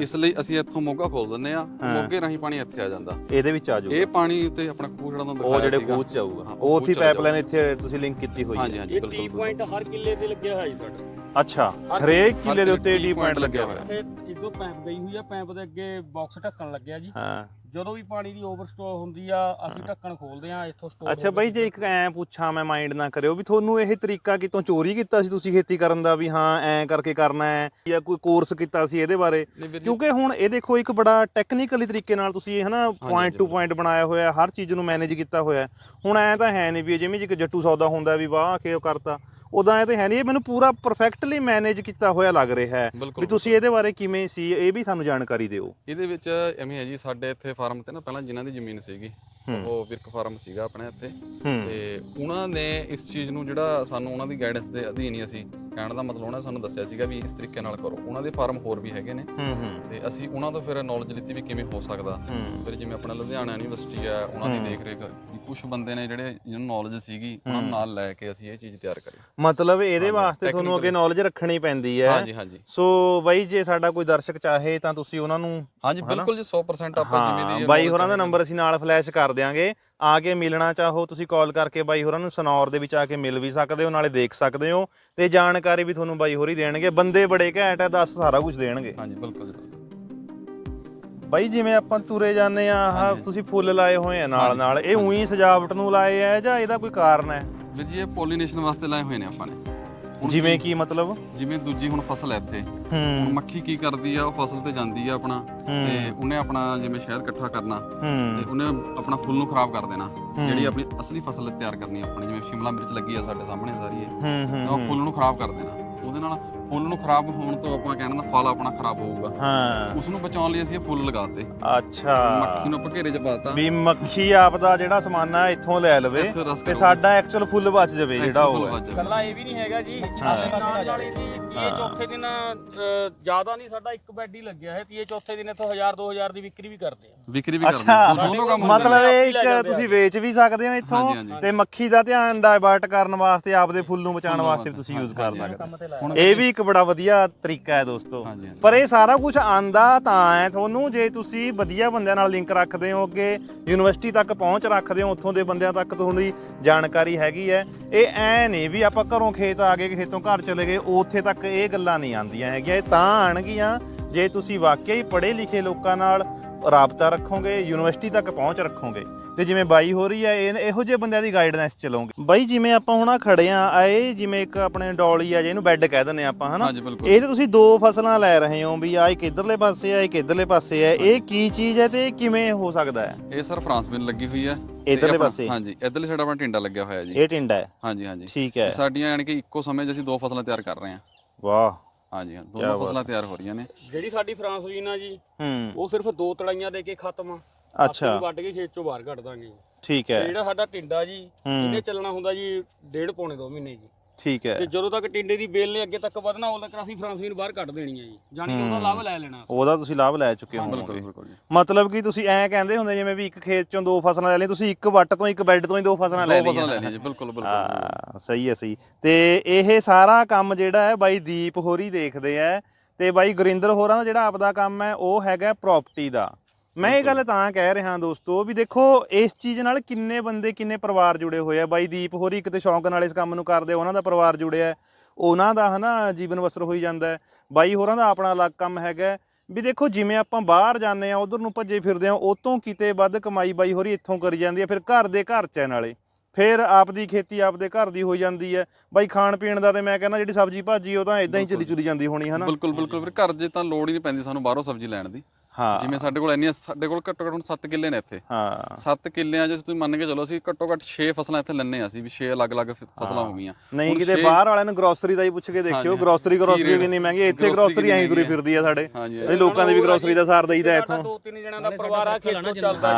ਇਸ ਲਈ ਅਸੀਂ ਇੱਥੋਂ ਮੋਗਾ ਖੋਲ ਦਿੰਨੇ ਆ ਮੋਗੇ ਰਾਹੀਂ ਪਾਣੀ ਇੱਥੇ ਆ ਜਾਂਦਾ। ਇਹਦੇ ਵਿੱਚ ਆ ਜਾਊਗਾ। ਇਹ ਪਾਣੀ ਤੇ ਆਪਣਾ ਖੂਹ ਜਿਹੜਾ ਤੁਹਾਨੂੰ ਉਹ ਦਿਖਾਇਆ ਜਿਹੜੇ ਸੀਗਾ। ਖੂਹ ਚ ਆਊਗਾ ਹਾਂ, ਉਹ ਉੱਥੇ ਪਾਈਪਲਾਈਨ ਇੱਥੇ ਤੁਸੀਂ ਲਿੰਕ ਕੀਤੀ ਹੋਈ ਹੈ। ਹਾਂਜੀ ਹਾਂਜੀ ਇਹ ਟੀ ਬਿਲਕੁਲ। ਪੁਆਇੰਟ ਹਰ ਕਿੱਲੇ ਤੇ ਲੱਗਿਆ ਹੋਇਆ ਜੀ ਸਾਡਾ। ਅੱਛਾ ਹਰੇਕ ਕਿਲੇ ਦੇ ਉੱਤੇ ਡੀ ਪੁਆਇੰਟ ਲੱਗਿਆ ਹੋਇਆ। ਇੱਥੇ ਇਦੋਂ ਪੈਪ ਗਈ ਹੋਈ ਆ ਪੈਪ ਦੇ ਅੱਗੇ ਬਾਕਸ ਢੱਕਣ ਲੱਗਿਆ ਜੀ। ਹਾਂ। ਜਦੋਂ ਵੀ ਪਾਣੀ ਦੀ ਓਵਰਸਟੋ ਹੁੰਦੀ ਆ ਅਸੀਂ ਢੱਕਣ ਖੋਲਦੇ ਆ ਇੱਥੋਂ ਸਟੋਰ ਅੱਛਾ ਬਾਈ ਜੇ ਇੱਕ ਐ ਪੁੱਛਾਂ ਮੈਂ ਮਾਈਂਡ ਨਾ ਕਰਿਓ ਵੀ ਤੁਹਾਨੂੰ ਇਹ ਤਰੀਕਾ ਕਿਤੋਂ ਚੋਰੀ ਕੀਤਾ ਸੀ ਤੁਸੀਂ ਖੇਤੀ ਕਰਨ ਦਾ ਵੀ ਹਾਂ ਐ ਕਰਕੇ ਕਰਨਾ ਹੈ ਜਾਂ ਕੋਈ ਕੋਰਸ ਕੀਤਾ ਸੀ ਇਹਦੇ ਬਾਰੇ? ਕਿਉਂਕਿ ਹੁਣ ਇਹ ਦੇਖੋ ਇੱਕ ਬੜਾ ਟੈਕਨੀਕਲੀ ਤਰੀਕੇ ਨਾਲ ਤੁਸੀਂ ਇਹ ਹਨਾ ਪੁਆਇੰਟ ਟੂ ਪੁਆਇੰਟ ਬਣਾਇਆ ਹੋਇਆ ਹਰ ਚੀਜ਼ ਨੂੰ ਮੈਨੇਜ ਕੀਤਾ ਹੋਇਆ ਹੁਣ ਐ ਤਾਂ ਹੈ ਨਹੀਂ ਵੀ ਜਿਵੇਂ ਜਿਵੇਂ ਜੱਟੂ ਸੌਦਾ ਹੁੰਦਾ ਵੀ ਵਾਹ ਕੇ ਉਹ ਕਰਤਾ। ਉਦਾਂ ਇਹ ਤਾਂ ਹੈ ਨਹੀਂ ਇਹ ਮੈਨੂੰ ਪੂਰਾ ਪਰਫੈਕਟਲੀ ਮੈਨੇਜ ਕੀਤਾ ਹੋਇਆ ਲੱਗ ਰਿਹਾ ਹੈ। ਵੀ ਤੁਸੀਂ ਇਹਦੇ ਬਾਰੇ ਕਿਵੇਂ ਸੀ ਇਹ ਵੀ ਸਾਨੂੰ ਜਾਣਕਾਰੀ ਦਿਓ। ਇਹਦੇ ਵਿੱਚ ਐਵੇਂ ਹੈ ਜੀ ਸਾਡੇ ਇੱਥੇ ਫਾਰਮ ਤੇ ਨਾ ਪਹਿਲਾਂ ਜਿਨ੍ਹਾਂ ਦੀ ਜ਼ਮੀਨ ਸੀਗੀ ਉਹ ਵਿਰਕ ਫਾਰਮ ਸੀਗਾ ਆਪਣੇ ਇੱਥੇ। ਤੇ ਉਹਨਾਂ ਨੇ ਇਸ ਚੀਜ਼ ਨੂੰ ਜਿਹੜਾ ਸਾਨੂੰ ਉਹਨਾਂ ਦੀ ਗਾਈਡੈਂਸ ਦੇ ਅਧੀਨ ਹੀ ਅਸੀਂ ਕਹਿਣ ਦਾ ਮਤਲਬ ਉਹਨਾਂ ਨੇ ਸਾਨੂੰ ਦੱਸਿਆ ਸੀਗਾ ਵੀ ਇਸ ਤਰੀਕੇ ਨਾਲ ਕਰੋ। ਉਹਨਾਂ ਦੇ ਫਾਰਮ ਹੋਰ ਵੀ ਹੈਗੇ ਨੇ। ਤੇ ਅਸੀਂ ਉਹਨਾਂ ਤੋਂ ਫਿਰ ਨੌਲੇਜ ਲਿੱਤੀ ਵੀ ਕਿਵੇਂ ਹੋ ਸਕਦਾ। ਫਿਰ ਜਿਵੇਂ ਆਪਣਾ ਲੁਧਿਆਣਾ ਯੂਨੀਵਰਸਿਟੀ ਹੈ ਉਹਨਾਂ ਦੀ ਦੇਖ ਰੇਖ ਕੁਝ ਬੰਦੇ ਨੇ ਜਿਹੜੇ ਜਿਹਨੂੰ ਨੌਲੇਜ ਸੀਗੀ ਉਹਨਾਂ ਨਾਲ ਲੈ ਕੇ ਅਸੀਂ ਇਹ ਚੀਜ਼ ਤਿਆਰ ਕਰੀ। ਮਤਲਬ ਇਹਦੇ ਵਾਸਤੇ ਤੁਹਾਨੂੰ ਅੱਗੇ ਨੌਲੇਜ ਰੱਖਣੀ ਪੈਂਦੀ ਹੈ। ਹਾਂਜੀ ਹਾਂਜੀ। ਸੋ ਬਾਈ ਜੇ ਸਾਡਾ ਕੋਈ ਦਰਸ਼ਕ ਚਾਹੇ ਤਾਂ ਤੁਸੀਂ ਉਹਨਾਂ ਨੂੰ ਹਾਂਜੀ ਬਿਲਕੁਲ ਜੀ 100% ਆਪਾਂ ਜਿਵੇਂ ਹਾਂ ਬਾਈ ਹੋਰਾਂ ਦਾ ਨੰਬਰ ਅਸੀਂ ਨਾਲ ਫਲੈਸ਼ ਕਰ ਦਿਆਂਗੇ। ਆ ਕੇ ਮਿਲਣਾ ਚਾਹੋ ਤੁਸੀਂ ਕਾਲ ਕਰਕੇ ਬਾਈ ਹੋਰਾਂ ਨੂੰ ਸਨੌਰ ਦੇ ਵਿੱਚ ਆ ਕੇ ਮਿਲ ਵੀ ਸਕਦੇ ਹੋ ਨਾਲੇ ਦੇਖ ਸਕਦੇ ਹੋ ਤੇ ਜਾਣਕਾਰੀ ਵੀ ਤੁਹਾਨੂੰ ਬਾਈ ਹੋਰੀ ਦੇਣਗੇ। ਬੰਦੇ ਬੜੇ ਘੈਂਟ ਹੈ ਦੱਸ ਸਾਰਾ ਕੁਝ ਦੇਣਗੇ। ਹਾਂਜੀ ਬਿਲਕੁਲ। ਬਾਈ ਜਿਵੇਂ ਆਪਾਂ ਤੁਰੇ ਜਾਂਦੇ ਆ ਆਹ ਤੁਸੀਂ ਫੁੱਲ ਲਾਏ ਹੋਏ ਆ ਨਾਲ ਨਾਲ ਇਹ ਉਹੀ ਸਜਾਵਟ ਨੂੰ ਲਾਏ ਆ ਜਾਂ ਇਹਦਾ ਕੋਈ ਕਾਰਨ ਹੈ? ਵੀਰ ਜੀ ਇਹ ਪੋਲੀਨੇਸ਼ਨ ਵਾਸਤੇ ਲਾਏ ਹੋਏ ਨੇ ਆਪਾਂ ਨੇ। ਜਿਵੇਂ ਕੀ ਮਤਲਬ? ਜਿਵੇਂ ਦੂਜੀ ਹੁਣ ਫਸਲ ਹੈ ਇੱਥੇ। ਹੂੰ। ਹੁਣ ਮੱਖੀ ਕੀ ਕਰਦੀ ਆ ਉਹ ਫਸਲ ਤੇ ਜਾਂਦੀ ਆ ਆਪਣਾ ਤੇ ਉਹਨੇ ਆਪਣਾ ਜਿਵੇਂ ਸ਼ਹਿਦ ਇਕੱਠਾ ਕਰਨਾ ਹੂੰ। ਤੇ ਉਹਨੇ ਆਪਣਾ ਫੁੱਲ ਨੂੰ ਖਰਾਬ ਕਰ ਦੇਣਾ ਜਿਹੜੀ ਆਪਣੀ ਅਸਲੀ ਫਸਲ ਤਿਆਰ ਕਰਨੀ ਆਪਣੀ ਜਿਵੇਂ ਸ਼ਿਮਲਾ ਮਿਰਚ ਲੱਗੀ ਆ ਸਾਡੇ ਸਾਹਮਣੇ ਸਾਰੀ ਇਹ ਹੂੰ ਹੂੰ ਉਹ ਫੁੱਲ ਨੂੰ ਖਰਾਬ ਕਰ ਦੇਣਾ। ਉਹਦੇ ਨਾਲ ਫੁੱਲ ਨੂੰ ਖਰਾਬ ਹੋਣ ਤੋਂ ਆਪਾਂ ਕਹਿਣਾ ਫਲ ਆਪਣਾ ਖਰਾਬ ਹੋਊਗਾ। ਹਾਂ। ਉਸ ਨੂੰ ਬਚਾਉਣ ਲਈ ਅਸੀਂ ਇਹ ਫੁੱਲ ਲਗਾਤੇ। ਅੱਛਾ। ਮੱਖੀ ਨੂੰ ਆਪਾਂ ਘੇਰੇ 'ਚ ਪਾਤਾ ਵੀ ਮੱਖੀ ਆਪ ਦਾ ਜਿਹੜਾ ਸਮਾਨ ਆ ਇੱਥੋਂ ਲੈ ਲਵੇ ਇੱਥੇ ਰਸ ਤੇ ਸਾਡਾ ਐਕਚੁਅਲ ਫੁੱਲ ਬਚ ਜਾਵੇ ਜਿਹੜਾ ਉਹ ਹੈ। ਕੱਲਾ ਇਹ ਵੀ ਨਹੀਂ ਹੈਗਾ ਜੀ ਨਾਲ ਵਾਲੇ ਦੀ ਤੀਏ ਚੌਥੇ ਦਿਨ ਜ਼ਿਆਦਾ ਨਹੀਂ ਸਾਡਾ ਇੱਕ ਬੈੱਡ ਹੀ ਲੱਗਿਆ ਹੈ ਤੀਏ ਚੌਥੇ ਦਿਨ ਇੱਥੋਂ 1000 2000 ਦੀ ਵਿਕਰੀ ਵੀ ਕਰਦੇ ਆ। ਵਿਕਰੀ ਵੀ ਕਰਦੇ ਆ। ਦੋ- ਦੋਨੋਂ ਕੰਮ ਹੁੰਦੇ ਨੇ। ਮਤਲਬ ਇਹ ਇੱਕ ਤੁਸੀਂ ਵੇਚ ਵੀ ਸਕਦੇ ਹੋ ਇੱਥੋਂ ਹਾਂਜੀ। ਤੇ ਮੱਖੀ ਦਾ ਧਿਆਨ ਡਾਇਵਰਟ ਕਰਨ ਵਾਸਤੇ ਆਪਦੇ ਫੁੱਲ ਨੂੰ ਬਚਾਉਣ ਵਾਸਤੇ ਵੀ ਤੁਸੀਂ ਯੂਜ਼ ਕਰ ਸਕਦੇ ਹੋ। ਇਹ ਵੀ ਇੱਕ ਬੜਾ ਵਧੀਆ ਤਰੀਕਾ ਹੈ ਦੋਸਤੋ। ਹਾਂਜੀ, ਹਾਂਜੀ। ਪਰ ਇਹ ਸਾਰਾ ਕੁਝ ਆਂਦਾ ਤਾਂ ਹੈ ਤੁਹਾਨੂੰ ਜੇ ਤੁਸੀਂ ਵਧੀਆ ਬੰਦਿਆਂ ਨਾਲ ਲਿੰਕ ਰੱਖਦੇ ਹੋ ਅੱਗੇ ਯੂਨੀਵਰਸਿਟੀ ਤੱਕ ਪਹੁੰਚ ਰੱਖਦੇ ਹੋ ਉੱਥੋਂ ਦੇ ਬੰਦਿਆਂ ਤੱਕ ਤੁਹਾਡੀ ਜਾਣਕਾਰੀ ਹੈਗੀ ਹੈ। ਇਹ ਐ ਨਹੀਂ ਵੀ ਆਪਾਂ ਘਰੋਂ ਖੇਤ ਆ ਗਏ ਖੇਤੋਂ ਘਰ ਚਲੇ ਗਏ ਉੱਥੇ ਤੱਕ ਇਹ ਗੱਲਾਂ ਨਹੀਂ ਆਉਂਦੀਆਂ ਹੈਗੀਆਂ ਇਹ ਤਾਂ ਆਣਗੀਆਂ ਜੇ ਤੁਸੀਂ ਵਾਕਿਆ ਹੀ ਪੜ੍ਹੇ ਲਿਖੇ ਲੋਕਾਂ ਨਾਲ ਰਾਬਤਾ ਰੱਖੋਗੇ ਯੂਨੀਵਰਸਿਟੀ ਤੱਕ ਪਹੁੰਚ ਰੱਖੋਗੇ ਤੇ ਜਿਵੇਂ ਬਾਈ ਹੋ ਰਹੀ ਹੈ ਇਹ ਇਹੋ ਜਿਹੇ ਬੰਦਿਆਂ ਦੀ ਗਾਈਡੈਂਸ ਚਲੋਗੇ ਬਾਈ ਜਿਵੇਂ ਆਪਾਂ ਹੁਣ ਆਹ ਖੜੇ ਆ ਆਏ ਜਿਵੇਂ ਇੱਕ ਆਪਣੇ ਡੋਲੀ ਆ ਜੇ ਇਹਨੂੰ ਬੈੱਡ ਕਹਿ ਦਿੰਦੇ ਆਪਾਂ ਹਨਾ? ਇਹ ਤੇ ਤੁਸੀਂ ਦੋ ਫਸਲਾਂ ਲੈ ਰਹੇ ਹੋ ਵੀ ਆ ਇੱਕ ਇਧਰਲੇ ਪਾਸੇ ਆ ਇੱਕ ਇਧਰਲੇ ਪਾਸੇ ਆ ਇਹ ਕੀ ਚੀਜ਼ ਹੈ ਤੇ ਇਹ ਕਿਵੇਂ ਹੋ ਸਕਦਾ ਹੈ? ਇਹ ਸਰ ਫਰਾਂਸ ਬਿਨ ਲੱਗੀ ਹੋਈ ਹੈ ਇੱਧਰਲੇ ਪਾਸੇ? ਹਾਂਜੀ ਇਧਰਲੇ ਸਾਈਡ ਆਪਣਾ ਟਿੰਡਾ ਲੱਗਿਆ ਹੋਇਆ ਜੀ। ਇਹ ਟਿੰਡਾ ਹੈ। ਹਾਂਜੀ ਹਾਂਜੀ। ਠੀਕ ਹੈ। ਸਾਡੀਆਂ ਯਾਨੀ ਕਿ ਇੱਕੋ ਸਮੇਂ 'ਚ ਅਸੀਂ ਦੋ ਫਸਲਾਂ ਤਿਆਰ ਕਰ ਰਹੇ ਹਾਂ। ਵਾਹ। ਹਾਂਜੀ ਹਾਂ ਦੋਨੋਂ ਫਸਲਾਂ ਤਿਆਰ ਹੋ ਰਹੀਆਂ ਨੇ। ਜਿਹੜੀ ਸਾਡੀ ਫਰਾਂਸਲੀਨ ਆ ਜੀ ਹੂੰ। ਉਹ ਸਿਰਫ ਦੋ ਤੜਾਈਆਂ ਦੇ ਕੇ ਖਤਮ ਆ। ਅੱਛਾ। ਅਸੀਂ ਵੱਢ ਕੇ ਖੇਤ ਚੋਂ ਬਾਹਰ ਕੱਢ ਦਾਂਗੇ। ਠੀਕ ਤੇ ਹੈ ਜਿਹੜਾ ਸਾਡਾ ਟਿੰਡਾ ਜੀ ਹੂੰ। ਇਹਨੇ ਚੱਲਣਾ ਹੁੰਦਾ ਜੀ? ਡੇਢ ਪੌਣੇ 2 ਮਹੀਨੇ ਜੀ। ਠੀਕ ਹੈ। ਤੇ ਜਦੋਂ ਤੱਕ ਟਿੰਡੇ ਦੀ ਬੇਲ ਨੇ ਅੱਗੇ ਤੱਕ ਵਧਣਾ ਉਦੋਂ ਤੱਕ ਅਸੀਂ ਫਰਾਂਸਵੀਨ ਬਾਹਰ ਕੱਢ ਦੇਣੀ ਹੈ ਜੀ। ਜਾਣੀ ਕਿ ਉਹਦਾ ਲਾਭ ਲੈ ਲੈਣਾ ਉਹਦਾ ਤੁਸੀਂ ਲਾਭ ਲੈ ਚੁੱਕੇ ਬਿਲਕੁਲ ਹੋਵੋਗੇ। ਬਿਲਕੁਲ ਜੀ। ਮਤਲਬ ਕਿ ਤੁਸੀਂ ਐਂ ਕਹਿੰਦੇ ਹੁੰਦੇ ਜਿਵੇਂ ਵੀ ਇੱਕ ਖੇਤ ਚੋਂ ਦੋ ਫਸਲਾਂ ਲੈ ਲਈਆਂ ਤੁਸੀਂ ਇੱਕ ਵੱਟ ਤੋਂ ਇੱਕ ਬੈੱਡ ਤੋਂ ਹੀ ਦੋ ਫਸਲਾਂ ਲੈ ਦੋ ਫਸਲਾਂ ਲੈ ਲਈਆਂ ਜੀ ਬਿਲਕੁਲ ਬਿਲਕੁਲ। ਹਾਂ ਸਹੀ ਹੈ ਸਹੀ। ਤੇ ਇਹ ਸਾਰਾ ਕੰਮ ਜਿਹੜਾ ਹੈ ਬਾਈ ਦੀਪ ਹੋਰੀ ਦੇਖਦੇ ਆ ਤੇ ਬਾਈ ਗੁਰਿੰਦਰ ਹੋਰਾਂ ਦਾ ਜਿਹੜਾ ਆਪਦਾ ਕੰਮ ਹੈ ਉਹ ਹੈਗਾ ਪ੍ਰਾਪਰਟੀ ਦਾ। ਮੈਂ ਇਹ ਗੱਲ ਤਾਂ ਕਹਿ ਰਿਹਾ ਦੋਸਤੋ ਵੀ ਦੇਖੋ ਇਸ ਚੀਜ਼ ਨਾਲ ਕਿੰਨੇ ਬੰਦੇ ਕਿੰਨੇ ਪਰਿਵਾਰ ਜੁੜੇ ਹੋਏ ਆ। ਬਾਈ ਦੀਪ ਹੋਰੀ ਇੱਕ ਤੇ ਸ਼ੌਂਕ ਨਾਲ ਇਸ ਕੰਮ ਨੂੰ ਕਰਦੇ ਉਹਨਾਂ ਦਾ ਪਰਿਵਾਰ ਜੁੜਿਆ ਹੈ, ਉਹਨਾਂ ਦਾ ਹਨਾ ਜੀਵਨ ਵਸਰ ਹੋਈ ਜਾਂਦਾ ਹੈ। ਬਾਈ ਹੋਰਾਂ ਦਾ ਆਪਣਾ ਅਲੱਗ ਕੰਮ ਹੈਗਾ ਹੈ। ਵੀ ਦੇਖੋ ਜਿਵੇਂ ਆਪਾਂ ਬਾਹਰ ਜਾਂਦੇ ਆ ਉਧਰ ਨੂੰ ਭੱਜੇ ਫਿਰਦੇ ਆ ਉਤੋਂ ਕਿਤੇ ਵੱਧ ਕਮਾਈ ਬਾਈ ਹੋਰੀ ਇੱਥੋਂ ਕਰੀ ਜਾਂਦੀ ਆ ਫਿਰ ਘਰ ਦੇ ਘਰ ਚ ਹੈ ਨਾਲੇ ਫਿਰ ਆਪਦੀ ਖੇਤੀ ਆਪਦੇ ਘਰ ਦੀ ਹੋ ਜਾਂਦੀ ਹੈ। ਬਾਈ ਖਾਣ ਪੀਣ ਦਾ ਤੇ ਮੈਂ ਕਹਿੰਦਾ ਜਿਹੜੀ ਸਬਜ਼ੀ ਭਾਜੀ ਉਹ ਤਾਂ ਇਦਾਂ ਹੀ ਚਲੀ ਚੁਲੀ ਜਾਂਦੀ ਹੋਣੀ ਹਨਾ। ਬਿਲਕੁਲ ਬਿਲਕੁਲ। ਫਿਰ ਘਰ ਜੇ ਤਾਂ ਲੋੜ ਹੀ ਨਹੀਂ ਪੈਂਦੀ ਸਾਨੂੰ ਬਾਹਰੋਂ ਸਬਜ਼ੀ ਲੈਣ ਦੀ। ਹਾਂ। ਜਿਵੇਂ ਸਾਡੇ ਕੋਲ ਇੰਨੀਆਂ ਸਾਡੇ ਕੋਲ ਘੱਟੋ ਘੱਟ ਹੁਣ 7 ਕਿੱਲੇ ਨੇ ਇੱਥੇ। ਹਾਂ। 7 ਕਿੱਲਿਆਂ 'ਚ ਤੁਸੀਂ ਮੰਨ ਕੇ ਚਲੋ ਅਸੀਂ ਘੱਟੋ ਘੱਟ 6 ਫਸਲਾਂ ਇੱਥੇ ਲੈਣੇ ਅਸੀਂ ਵੀ 6 ਅਲੱਗ-ਅਲੱਗ ਫਸਲਾਂ ਹੋ ਗਈਆਂ। ਨਹੀਂ ਕਿਤੇ ਬਾਹਰ ਵਾਲਿਆਂ ਨੂੰ ਗਰੋਸਰੀ ਦਾ ਹੀ ਪੁੱਛ ਕੇ ਦੇਖਿਓ। Grocery grocery rate? ਕਿੰਨੀ ਮਹਿੰਗੀ। ਇੱਥੇ ਗਰੋਸਰੀ ਐਂ ਤੁਰੀ ਫਿਰਦੀ ਆ ਸਾਡੇ। ਇਹ ਲੋਕਾਂ ਦੀ ਵੀ ਗਰੋਸਰੀ ਦਾ ਸਾਰ ਦਈਦਾ ਇੱਥੋਂ। ਦੋ ਤਿੰਨ ਜਣਿਆਂ ਦਾ ਪਰਿਵਾਰ ਆ ਖੇਤੋਂ ਚੱਲਦਾ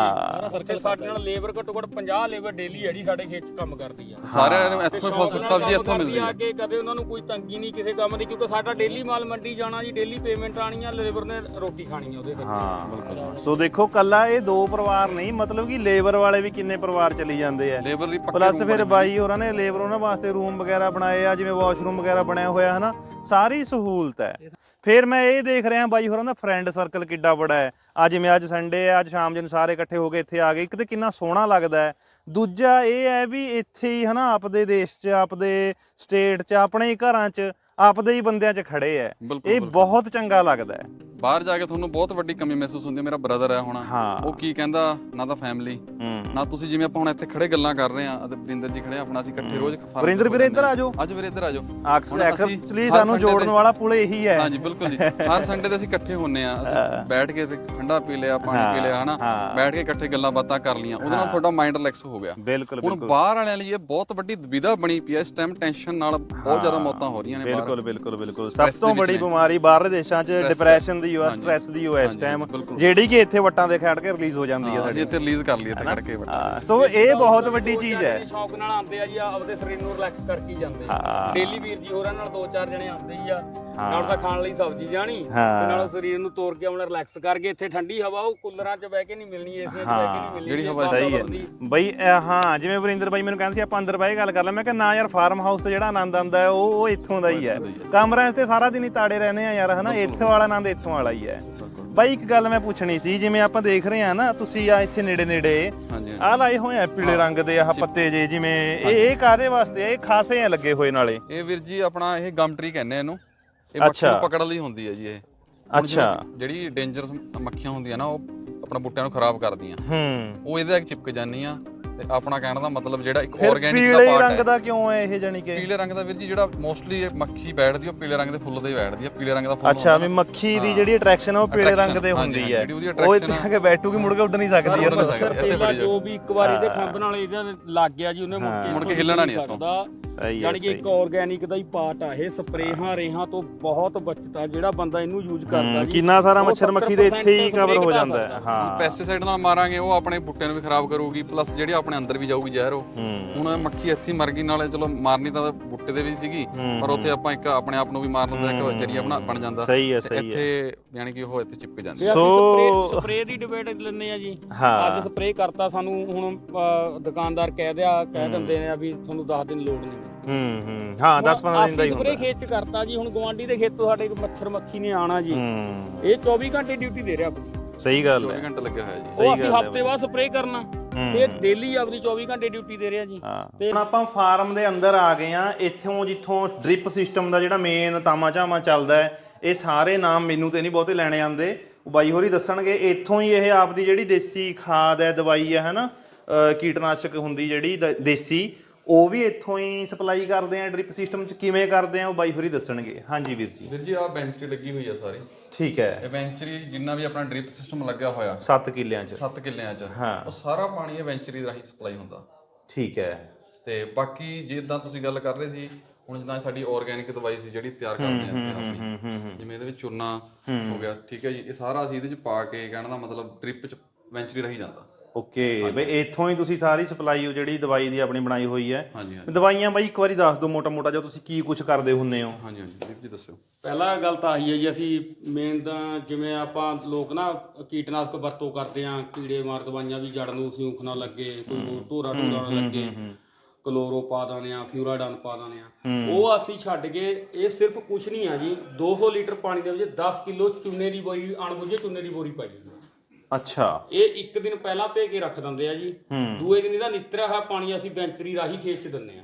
ਜੀ। ਤੇ ਸਾਡੇ ਨਾਲ ਲੇਬਰ ਘੱਟੋ ਘੱਟ 50 ਲੇਬਰ ਡੇਲੀ ਹੈ ਜੀ ਸਾਡੇ ਖੇਤ 'ਚ ਕੰਮ ਕਰਦੀ ਆ। ਸਾਰਿਆਂ ਨੂੰ ਇੱਥੋਂ ਫਸਲ ਸਬਜ਼ੀ ਇੱਥੋਂ ਮਿਲਦੀ ਆ ਕਿ ਕਦੇ ਉਹਨਾਂ ਨੂੰ ਕੋਈ ਤੰਗੀ ਨਹੀਂ ਕਿਸੇ ਕੰਮ ਦੀ ਕਿਉਂਕਿ ਸਾਡਾ ਡੇਲੀ ਮਾਲ ਮੰਡੀ ਜਾਣਾ ਜੀ ਡੇਲੀ ਪੇਮੈਂਟ ਆਣੀ ਆ ਲੇਬਰ ਨੇ ਰੋਟੀ ਖਾਣੀ ਆ ਉਹਦੇ ਕਰਕੇ ਹਾਂ। ਸੋ ਦੇਖੋ ਕੱਲਾ ਇਹ ਦੋ ਪਰਿਵਾਰ ਨਹੀਂ ਮਤਲਬ ਕਿ ਲੇਬਰ ਵਾਲੇ ਵੀ ਕਿੰਨੇ ਪਰਿਵਾਰ ਚਲੀ ਜਾਂਦੇ ਆ। ਲੇਬਰ ਦੀ ਪੱਕੀ ਪਲੱਸ ਫਿਰ ਬਾਈ ਹੋਰਾਂ ਨੇ ਲੇਬਰ ਉਹਨਾਂ ਵਾਸਤੇ ਰੂਮ ਵਗੈਰਾ ਬਣਾਏ ਆ ਜਿਵੇਂ ਵਾਸ਼ਰੂਮ ਵਗੈਰਾ ਬਣਿਆ ਹੋਇਆ ਹਨਾ? ਸਾਰੀ ਸਹੂਲਤ ਹੈ। ਫਿਰ ਮੈਂ ਇਹ ਦੇਖ ਰਿਹਾ ਬਾਈ ਹੋਰਾਂ ਦਾ ਫਰੈਂਡ ਸਰਕਲ ਕਿੱਡਾ ਬੜਾ ਹੈ। ਅੱਜ ਜਿਵੇਂ ਅੱਜ ਸੰਡੇ ਹੈ ਅੱਜ ਸ਼ਾਮ ਨੂੰ ਸਾਰੇ ਇਕੱਠੇ ਹੋ ਕੇ ਇੱਥੇ ਆ ਗਏ ਇੱਕ ਤੇ ਕਿੰਨਾ ਸੋਹਣਾ ਲੱਗਦਾ ਹੈ। ਦੂਜਾ ਇਹ ਹੈ ਵੀ ਇੱਥੇ ਹੀ ਹਨਾ ਆਪਦੇ ਦੇਸ਼ 'ਚ ਆਪਦੇ ਸਟੇਟ 'ਚ ਆਪਣੇ ਘਰਾਂ 'ਚ ਆਪਦੇ ਹੀ ਬੰਦਿਆਂ 'ਚ ਖੜੇ ਹੈ ਬਿਲਕੁਲ ਇਹ ਬਹੁਤ ਚੰਗਾ ਲੱਗਦਾ ਹੈ ਬਾਹਰ ਜਾ ਕੇ ਤੁਹਾਨੂੰ ਬਹੁਤ ਵੱਡੀ ਕਮੀ ਮਹਿਸੂਸ ਹੁੰਦੀ ਹੈ ਮੇਰਾ ਬ੍ਰਦਰ ਹੈ ਹੁਣ। ਹਾਂ। ਉਹ ਕੀ ਕਹਿੰਦਾ ਨਾ ਤਾਂ ਫੈਮਿਲੀ ਹੂੰ। ਨਾ ਤੁਸੀਂ ਜਿਵੇਂ ਆਪਾਂ ਹੁਣ ਇੱਥੇ ਖੜੇ ਗੱਲਾਂ ਕਰ ਰਹੇ ਆ ਅਤੇ ਵਰਿੰਦਰ ਜੀ ਖੜੇ ਆ, ਆਪਣਾ ਅਸੀਂ ਇਕੱਠੇ ਰੋਜ਼ farm ਵਰਿੰਦਰ ਵੀਰੇ ਇੱਧਰ ਆ ਜਾਓ। ਅੱਜ ਵੀਰੇ ਇੱਧਰ ਆ ਜਾਓ। ਅਕਸਰ ਹੁਣ ਅਸੀਂ ਐਕਚੁਅਲੀ ਹਰ ਸਾਨੂੰ Sunday ਜੋੜਨ ਤੇ- ਵਾਲਾ ਪੁਲ ਇਹੀ ਹੈ ਹਾਂਜੀ ਬਿਲਕੁਲ ਜੀ। ਹਰ ਸੰਡੇ ਤੇ ਅਸੀਂ ਇਕੱਠੇ ਹੁੰਨੇ ਆ। ਅਸੀਂ ਬੈਠ ਕੇ ਤੇ ਠੰਡਾ ਪੀ ਲਿਆ ਪਾਣੀ ਪੀ ਲਿਆ ਹਨਾ? ਹਾਂ। ਬੈਠ ਕੇ ਇਕੱਠੇ ਗੱਲਾਂ ਬਾਤਾਂ ਕਰ ਲੀਆਂ ਉਹਦੇ ਨਾਲ ਤੁਹਾਡਾ ਮਾਈਂਡ ਰਿਲੈਕਸ ਹੋ ਗਿਆ। ਬਿਲਕੁਲ ਹੁਣ ਬਿਲਕੁਲ। ਬਾਹਰ ਵਾਲਿਆਂ ਲਈ ਇਹ ਬਹੁਤ ਵੱਡੀ ਦੁਬਿਧਾ ਬਣੀ ਪਈ ਹੈ ਇਸ ਟਾਈਮ ਟੈਨਸ਼ਨ ਨਾਲ ਬਹੁਤ ਜ਼ਿਆਦਾ ਮੌਤਾਂ ਹੋ ਰਹੀਆਂ ਨੇ ਬਾਹਰ। ਬਿਲਕੁਲ ਬਿਲਕੁਲ ਬਿਲਕੁਲ ਸਭ ਤੋਂ ਬੜੀ। ਬਿਮਾਰੀ ਬਾਹਰਲੇ ਦੇਸ਼ਾਂ 'ਚ ਡਿਪਰੈਸ਼ਨ ਦੀ ਹੋ। ਸਟ੍ਰੈਸ ਦੀ ਹੋ ਇਸ ਟਾਈਮ। ਜਿਹੜੀ ਕਿ ਇੱਥੇ ਵੱਟਾਂ ਦੇ ਖੜ ਕੇ ਰਿਲੀਜ਼ ਹੋ ਜਾਂਦੀ ਹੈ ਸਾਡੀ ਇੱਥੇ ਰਿਲੀਜ਼ ਕਰ ਲਈ ਇੱਥੇ ਖੜ ਕੇ ਹਾਂ, ਸੋ ਇਹ ਬਹੁਤ ਵੱਡੀ ਚੀਜ਼ ਹੈ ਸ਼ੌਕ ਨਾਲ ਆਉਂਦੇ ਆ ਜੀ ਆਪਦੇ ਸਰੀਰ ਨੂੰ ਰਿਲੈਕਸ ਕਰਕੇ ਜਾਂਦੇ ਆ। ਡੇਲੀ ਵੀਰ ਜੀ ਹੋਰਾਂ ਨਾਲ ਦੋ ਚਾਰ ਜਣੇ ਆਉਂਦੇ ਹੀ ਆ ਹਾਂ। ਨਾਲ ਤਾਂ ਖਾਣ ਲਈ ਸਬਜ਼ੀ ਜਾਣੀ ਹਾਂ। ਤੇ ਨਾਲ ਸਰੀਰ ਨੂੰ ਤੋੜ ਕੇ ਆਪਣਾ ਰਿਲੈਕਸ ਕਰਕੇ ਇੱਥੇ ਠੰਡੀ ਹਵਾ ਉਹ ਕੂਲਰਾਂ 'ਚ ਬਹਿ ਕੇ ਨਹੀਂ ਮਿਲਣੀ ਏਸੀਆਂ 'ਚ ਬਹਿ ਕੇ ਨਹੀਂ ਮਿਲਣੀ ਜਿਹੜੀ ਹਵਾ ਸਹੀ ਹੈ। ਬਈ ਇਹ ਹਾਂ ਜਿਵੇਂ ਵਰਿੰਦਰ ਬਾਈ ਮੈਨੂੰ ਕਹਿੰਦੇ ਸੀ ਆਪਾਂ ਅੰਦਰ ਬਹਿ ਕੇ ਗੱਲ ਕਰ ਲੈ। ਮੈਂ ਕਿਹਾ ਨਾ ਯਾਰ ਫਾਰਮ ਹਾਊਸ ਤੇ ਜਿਹੜਾ ਆਨੰਦ ਆਉਂਦਾ ਹੈ ਉਹ ਉਹ ਇੱਥੋਂ ਦਾ ਹੀ ਹੈ। ਕਮਰਿਆਂ 'ਚ ਤੇ ਸਾਰਾ ਦਿਨ ਹੀ ਤਾੜੇ ਰਹਿੰਦੇ ਆ ਯਾਰ ਹਨਾ? ਇੱਥੇ ਵਾਲਾ ਆਨੰਦ ਇੱਥੋਂ ਵਾਲਾ ਹੀ ਹੈ। ਬਾਈ ਇੱਕ ਗੱਲ ਮੈਂ ਪੁੱਛਣੀ ਸੀ ਜਿਵੇਂ ਆਪਾਂ ਦੇਖ ਰਹੇ ਆ ਨਾ ਤੁਸੀਂ ਆ ਇੱਥੇ ਨੇੜੇ ਨੇੜੇ ਹਾਂਜੀ। ਆਹ ਲਾਏ ਹੋਏ ਆ ਪੀਲੇ ਰੰਗ ਦੇ ਆਹ ਪੱਤੇ ਜੇ ਜਿਵੇਂ ਇਹ ਇਹ ਕਾਦੇ ਵਾਸਤੇ ਆ? ਇਹ ਖਾਸੇ ਆ ਲੱਗੇ ਹੋਏ ਨਾਲੇ। ਇਹ ਵੀਰ ਜੀ ਆਪਣਾ ਇਹ ਗਮ ਟਰੀ ਕਹਿੰਦੇ ਆ ਇਹਨੂੰ। ਇਹ ਅੱਛਾ। ਨੂੰ ਪਕੜਨ ਲਈ ਹੁੰਦੀ ਹੈ ਜੀ ਇਹ ਹੁਣ ਅੱਛਾ। ਜਿਹੜੀ- ਜਿਹੜੀ ਡੇਂਜਰਸ ਮੱਖੀਆਂ ਹੁੰਦੀਆਂ ਨਾ ਉਹ ਆਪਣਾ ਬੁੱਟਿਆਂ ਨੂੰ ਖਰਾਬ ਕਰਦੀਆਂ ਹੂੰ ਉਹ ਇਹਦੇ ਨਾਲ ਚਿਪਕ ਜਾਂਦੀਆਂ ਤੇ ਆਪਣਾ ਕਹਿਣ ਦਾ ਮਤਲਬ ਜਿਹੜਾ ਇੱਕ ਆਰਗੈਨਿਕ ਦਾ ਪੀਲੇ ਪਾਰਟ ਰੰਗ ਹੈ ਦਾ ਕਿਉਂ ਹੈ ਇਹ ਜਾਨੀ ਕਿ? ਪੀਲੇ ਰੰਗ ਦਾ ਵੀਰ ਜੀ ਜਿਹੜਾ ਮੋਸਟਲੀ ਮੱਖੀ ਬੈਠਦੀ ਉਹ ਪੀਲੇ ਰੰਗ ਦੇ ਫੁੱਲ ਤੇ ਹੀ ਬੈਠਦੀ ਹੈ ਪੀਲੇ ਰੰਗ ਦਾ ਫੁੱਲ ਅੱਛਾ ਵੀ ਮੱਖੀ ਦੀ ਜਿਹੜੀ ਅਟਰੈਕਸ਼ਨ ਉਹ ਪੀਲੇ ਰੰਗ ਦੇ ਹੁੰਦੀ ਹੈ। ਉਹ ਇੱਥੇ ਆ। ਕੇ ਬੈਠੂਗੀ ਮੁੜ ਕੇ ਉੱਡ ਨਹੀਂ ਸਕਦੀ। ਸਕਦੀ। ਇੱਥੇ ਬੜੀ ਜੋ ਵੀ ਇੱਕ ਵਾਰੀ ਦੇ ਖੰਭ ਨਾਲ ਇਹਦਾ ਲੱਗ ਗਿਆ ਜੀ ਉਹਨੇ ਮੁੜ ਕੇ ਮੁੜ ਕੇ ਇੱਥੋਂ ਹਿੱਲਣਾ ਨਹੀਂ ਇੱਥੋਂ। ਸਹੀ ਹੈ ਯਾਨੀ ਕਿ ਇੱਕ ਆਰਗੈਨਿਕ ਦਾ ਹੀ ਪਾਰਟ ਆ ਇਹ ਸਪਰੇਹਾਂ ਰੇਹਾਂ ਤੋਂ ਬਹੁਤ ਬਚਤਾ ਜਿਹੜਾ ਬੰਦਾ ਇਹਨੂੰ ਯੂਜ਼ ਕਰਦਾ ਜੀ ਕਿੰਨਾ ਸਾਰਾ ਮੱਛਰ ਮੱਖੀ ਦੇ ਇੱਥੇ ਹੀ 70% ਕਵਰ ਹੋ ਜਾਂਦਾ ਹੈ। ਹਾਂ। ਪੈਸਟੀਸਾਈਡ ਨਾਲ ਮਾਰਾਂਗੇ ਉਹ ਆਪਣੇ ਬੁੱਟਿਆਂ ਨੂੰ ਵੀ ਖਰਾਬ ਕਰੂਗੀ ਪਲੱਸ ਜਿਹੜੀ ਆਪਣੇ ਅੰਦਰ ਵੀ ਜਾਊਗੀ ਜ਼ਹਿਰ ਉਹ। ਹੂੰ। ਹੁਣ ਮੱਖੀ ਇੱਥੇ ਹੀ ਮਰ ਗਈ ਨਾਲੇ ਚਲੋ ਮਾਰਨੀ ਤਾਂ ਬੁੱਟੇ ਦੇ ਵੀ ਸੀਗੀ ਪਰ ਉੱਥੇ ਆਪਾਂ ਇੱਕ ਆਪਣੇ ਆਪ ਨੂੰ ਵੀ ਮਾਰਨ ਦਾ ਇੱਕ ਜਰੀਆ ਬਣਾ ਬਣ ਜਾਂਦਾ। ਸਹੀ ਹੈ ਸਹੀ ਹੈ। ਇੱਥੇ ਯਾਨੀ ਕਿ ਉਹ ਇੱਥੇ ਚਿਪਕ ਜਾਂਦੀ। ਸੋ- ਸਪਰੇ ਸਪਰੇ ਦੀ ਡਿਬੇਟ ਲੈਂਦੇ ਆ ਜੀ। ਹਾਂ। ਅੱਜ ਸਪਰੇ ਕਰਤਾ ਸਾਨੂੰ ਹੁਣ ਦੁਕਾਨਦਾਰ ਕਹਿ ਦਿਆ ਕਹਿ ਦਿੰਦੇ ਨੇ ਆ ਵੀ ਤੁਹਾਨੂੰ 10 ਦਿਨ ਲੋੜ ਨਹੀਂ। ਹੂੰ ਹੂੰ। ਹਾਂ 10 15 ਦਿਨ ਦਾ ਹੀ ਸਪਰੇ ਹੁੰਦਾ। ਖੇਤ ਚ ਕਰਤਾ ਜੀ ਹੁਣ ਗਵਾਂਡੀ ਦੇ ਖੇਤ ਤੋਂ ਸਾਡੇ ਮੱਛਰ ਮੱਖੀ ਨੇ ਆਣਾ ਜੀ। ਹੂੰ। ਇਹ 24 ਘੰਟੇ ਡਿਊਟੀ ਦੇ ਰਿਹਾ। ਸਹੀ ਗੱਲ ਹੈ। 24 ਘੰਟੇ ਲੱਗਿਆ ਹੋਇਆ ਜੀ। ਉਹ ਅਸੀਂ ਹਫ਼ਤੇ ਬਾਅਦ ਸਪਰੇ ਕਰਨਾ। ਤੇ ਡੇਲੀ ਆਪਣੀ 24 ਘੰਟੇ ਡਿਊਟੀ ਦੇ ਰਿਹਾ ਜੀ। ਹਾਂ। ਹੁਣ ਆਪਾਂ ਫਾਰਮ ਦੇ ਅੰਦਰ ਆ ਗਏ ਆ ਇੱਥੋਂ ਜਿੱਥੋਂ ਡ੍ਰਿਪ ਸਿਸਟਮ ਦਾ ਜਿਹੜਾ ਮੇਨ ਤਾਮਾ ਝਾਮਾ ਚੱਲਦਾ ਹੈ ਇਹ ਸਾਰੇ ਨਾਮ ਮੈਨੂੰ ਤੇ ਨਹੀਂ ਬਹੁਤੇ ਲੈਣੇ ਆਉਂਦੇ। ਉਹ ਬਾਈ ਹੋਰੀ ਦੱਸਣਗੇ ਇੱਥੋਂ ਹੀ ਇਹ ਆਪਦੀ ਜਿਹੜੀ ਦੇਸੀ ਖਾਦ ਹੈ ਦਵਾਈ ਹੈ ਹਨਾ ਕੀਟਨਾਸ਼ਕ ਹੁੰਦੀ ਜਿਹੜੀ ਦੇਸੀ ਉਹ ਵੀ ਇੱਥੋਂ ਹੀ ਸਪਲਾਈ ਕਰਦੇ ਆ ਡ੍ਰਿਪ ਸਿਸਟਮ ਚ ਕਿਵੇਂ ਕਰਦੇ ਆ ਉਹ ਬਾਈ ਹੋਰੀ ਦੱਸਣਗੇ। ਹਾਂਜੀ ਵੀਰ ਜੀ। ਵੀਰ ਜੀ ਆਹ ਬੈਂਚਰੀ ਲੱਗੀ ਹੋਈ ਆ ਸਾਰੀ। ਠੀਕ ਹੈ। ਇਹ ਬੈਂਚਰੀ ਜਿੰਨਾ ਵੀ ਆਪਣਾ ਡ੍ਰਿਪ ਸਿਸਟਮ ਲੱਗਿਆ ਹੋਇਆ। 7 ਕਿੱਲਿਆਂ ਚ। 7 ਕਿੱਲਿਆਂ 'ਚ। ਹਾਂ। ਉਹ ਸਾਰਾ ਪਾਣੀ ਇਹ ਬੈਂਚਰੀ ਰਾਹੀਂ ਸਪਲਾਈ ਹੁੰਦਾ। ਠੀਕ ਹੈ। ਤੇ ਬਾਕੀ ਜਿੱਦਾਂ ਤੁਸੀਂ ਗੱਲ ਕਰ ਰਹੇ ਸੀ ਹੁਣ ਜਿੱਦਾਂ ਸਾਡੀ ਆਰਗੈਨਿਕ ਦਵਾਈ ਸੀ ਜਿਹੜੀ ਤਿਆਰ ਕਰਦੇ ਆ ਅਸੀਂ ਆਪਣੀ। ਜਿਵੇਂ ਇਹਦੇ ਵਿੱਚ ਚੂਨਾ ਹੋ। ਗਿਆ ਠੀਕ ਹੈ ਜੀ। ਇਹ ਸਾਰਾ ਅਸੀਂ ਇਹਦੇ ਵਿੱਚ ਪਾ ਕੇ ਕਹਿਣ ਦਾ ਮਤਲਬ ਡ੍ਰਿਪ 'ਚ ਵੈਂਚਰੀ ਰਹੀ ਜਾਂਦਾ। ਓਕੇ ਬਈ ਇੱਥੋਂ ਹੀ ਤੁਸੀਂ ਸਾਰੀ ਸਪਲਾਈ ਉਹ ਜਿਹੜੀ ਦਵਾਈ ਦੀ ਆਪਣੀ ਬਣਾਈ ਹੋਈ ਹੈ। ਹਾਂਜੀ ਹਾਂਜੀ। ਦਵਾਈਆਂ ਬਾਈ ਇੱਕ ਵਾਰੀ ਦੱਸ ਦਿਓ ਮੋਟਾ ਮੋਟਾ ਜੋ ਤੁਸੀਂ ਕੀ ਕੁਝ ਕਰਦੇ ਹੁੰਨੇ ਹੋ। ਹਾਂਜੀ ਹਾਂਜੀ ਦੀਪ ਜੀ ਦੱਸਿਓ। ਪਹਿਲਾ ਗੱਲ ਤਾਂ ਆਹੀ ਹੈ ਜੀ ਅਸੀਂ ਮੇਨ ਤਾਂ ਜਿਵੇਂ ਆਪਾਂ ਲੋਕ ਨਾ ਕੀਟਨਾਸ਼ਕ ਵਰਤੋਂ ਕਰਦੇ ਆ ਕੀੜੇ ਮਾਰ ਦਵਾਈਆਂ ਵੀ ਜੜ ਨੂੰ ਸਿਉਂਖ ਨਾ ਲੱਗੇ ਕੋਈ ਹੋਰ ਢੋਰਾ ਢੋਰਾ ਨਾ ਲੱਗੇ ਕਲੋਰੋ ਪਾ ਦਾਨੇ ਆ ਫਿਊਰਾਡਨ ਪਾ ਦਾਨੇ ਆ ਉਹ ਅਸੀਂ ਛੱਡ ਕੇ ਇਹ ਸਿਰਫ ਕੁਝ ਨਹੀਂ ਆ ਜੀ 200 ਲੀਟਰ ਪਾਣੀ ਦੇ ਵਿੱਚ 10 ਕਿਲੋ ਚੂਨੇ ਦੀ ਬੋਰੀ ਅਣਬੁੱਝੇ ਚੂਨੇ ਦੀ ਬੋਰੀ ਪਾਈ। ਅੱਛਾ। ਇਹ ਇੱਕ ਦਿਨ ਪਹਿਲਾਂ ਭੇ ਕੇ ਰੱਖ ਦਿੰਦੇ ਆ ਜੀ। ਦੂਏ ਦਿਨ ਇਹਦਾ ਨਿੱਤਰਿਆ ਹੋਇਆ ਪਾਣੀ ਅਸੀਂ ਬੈਂਚਰੀ ਰਾਹੀਂ ਖੇਤ 'ਚ ਦਿੰਦੇ ਆ।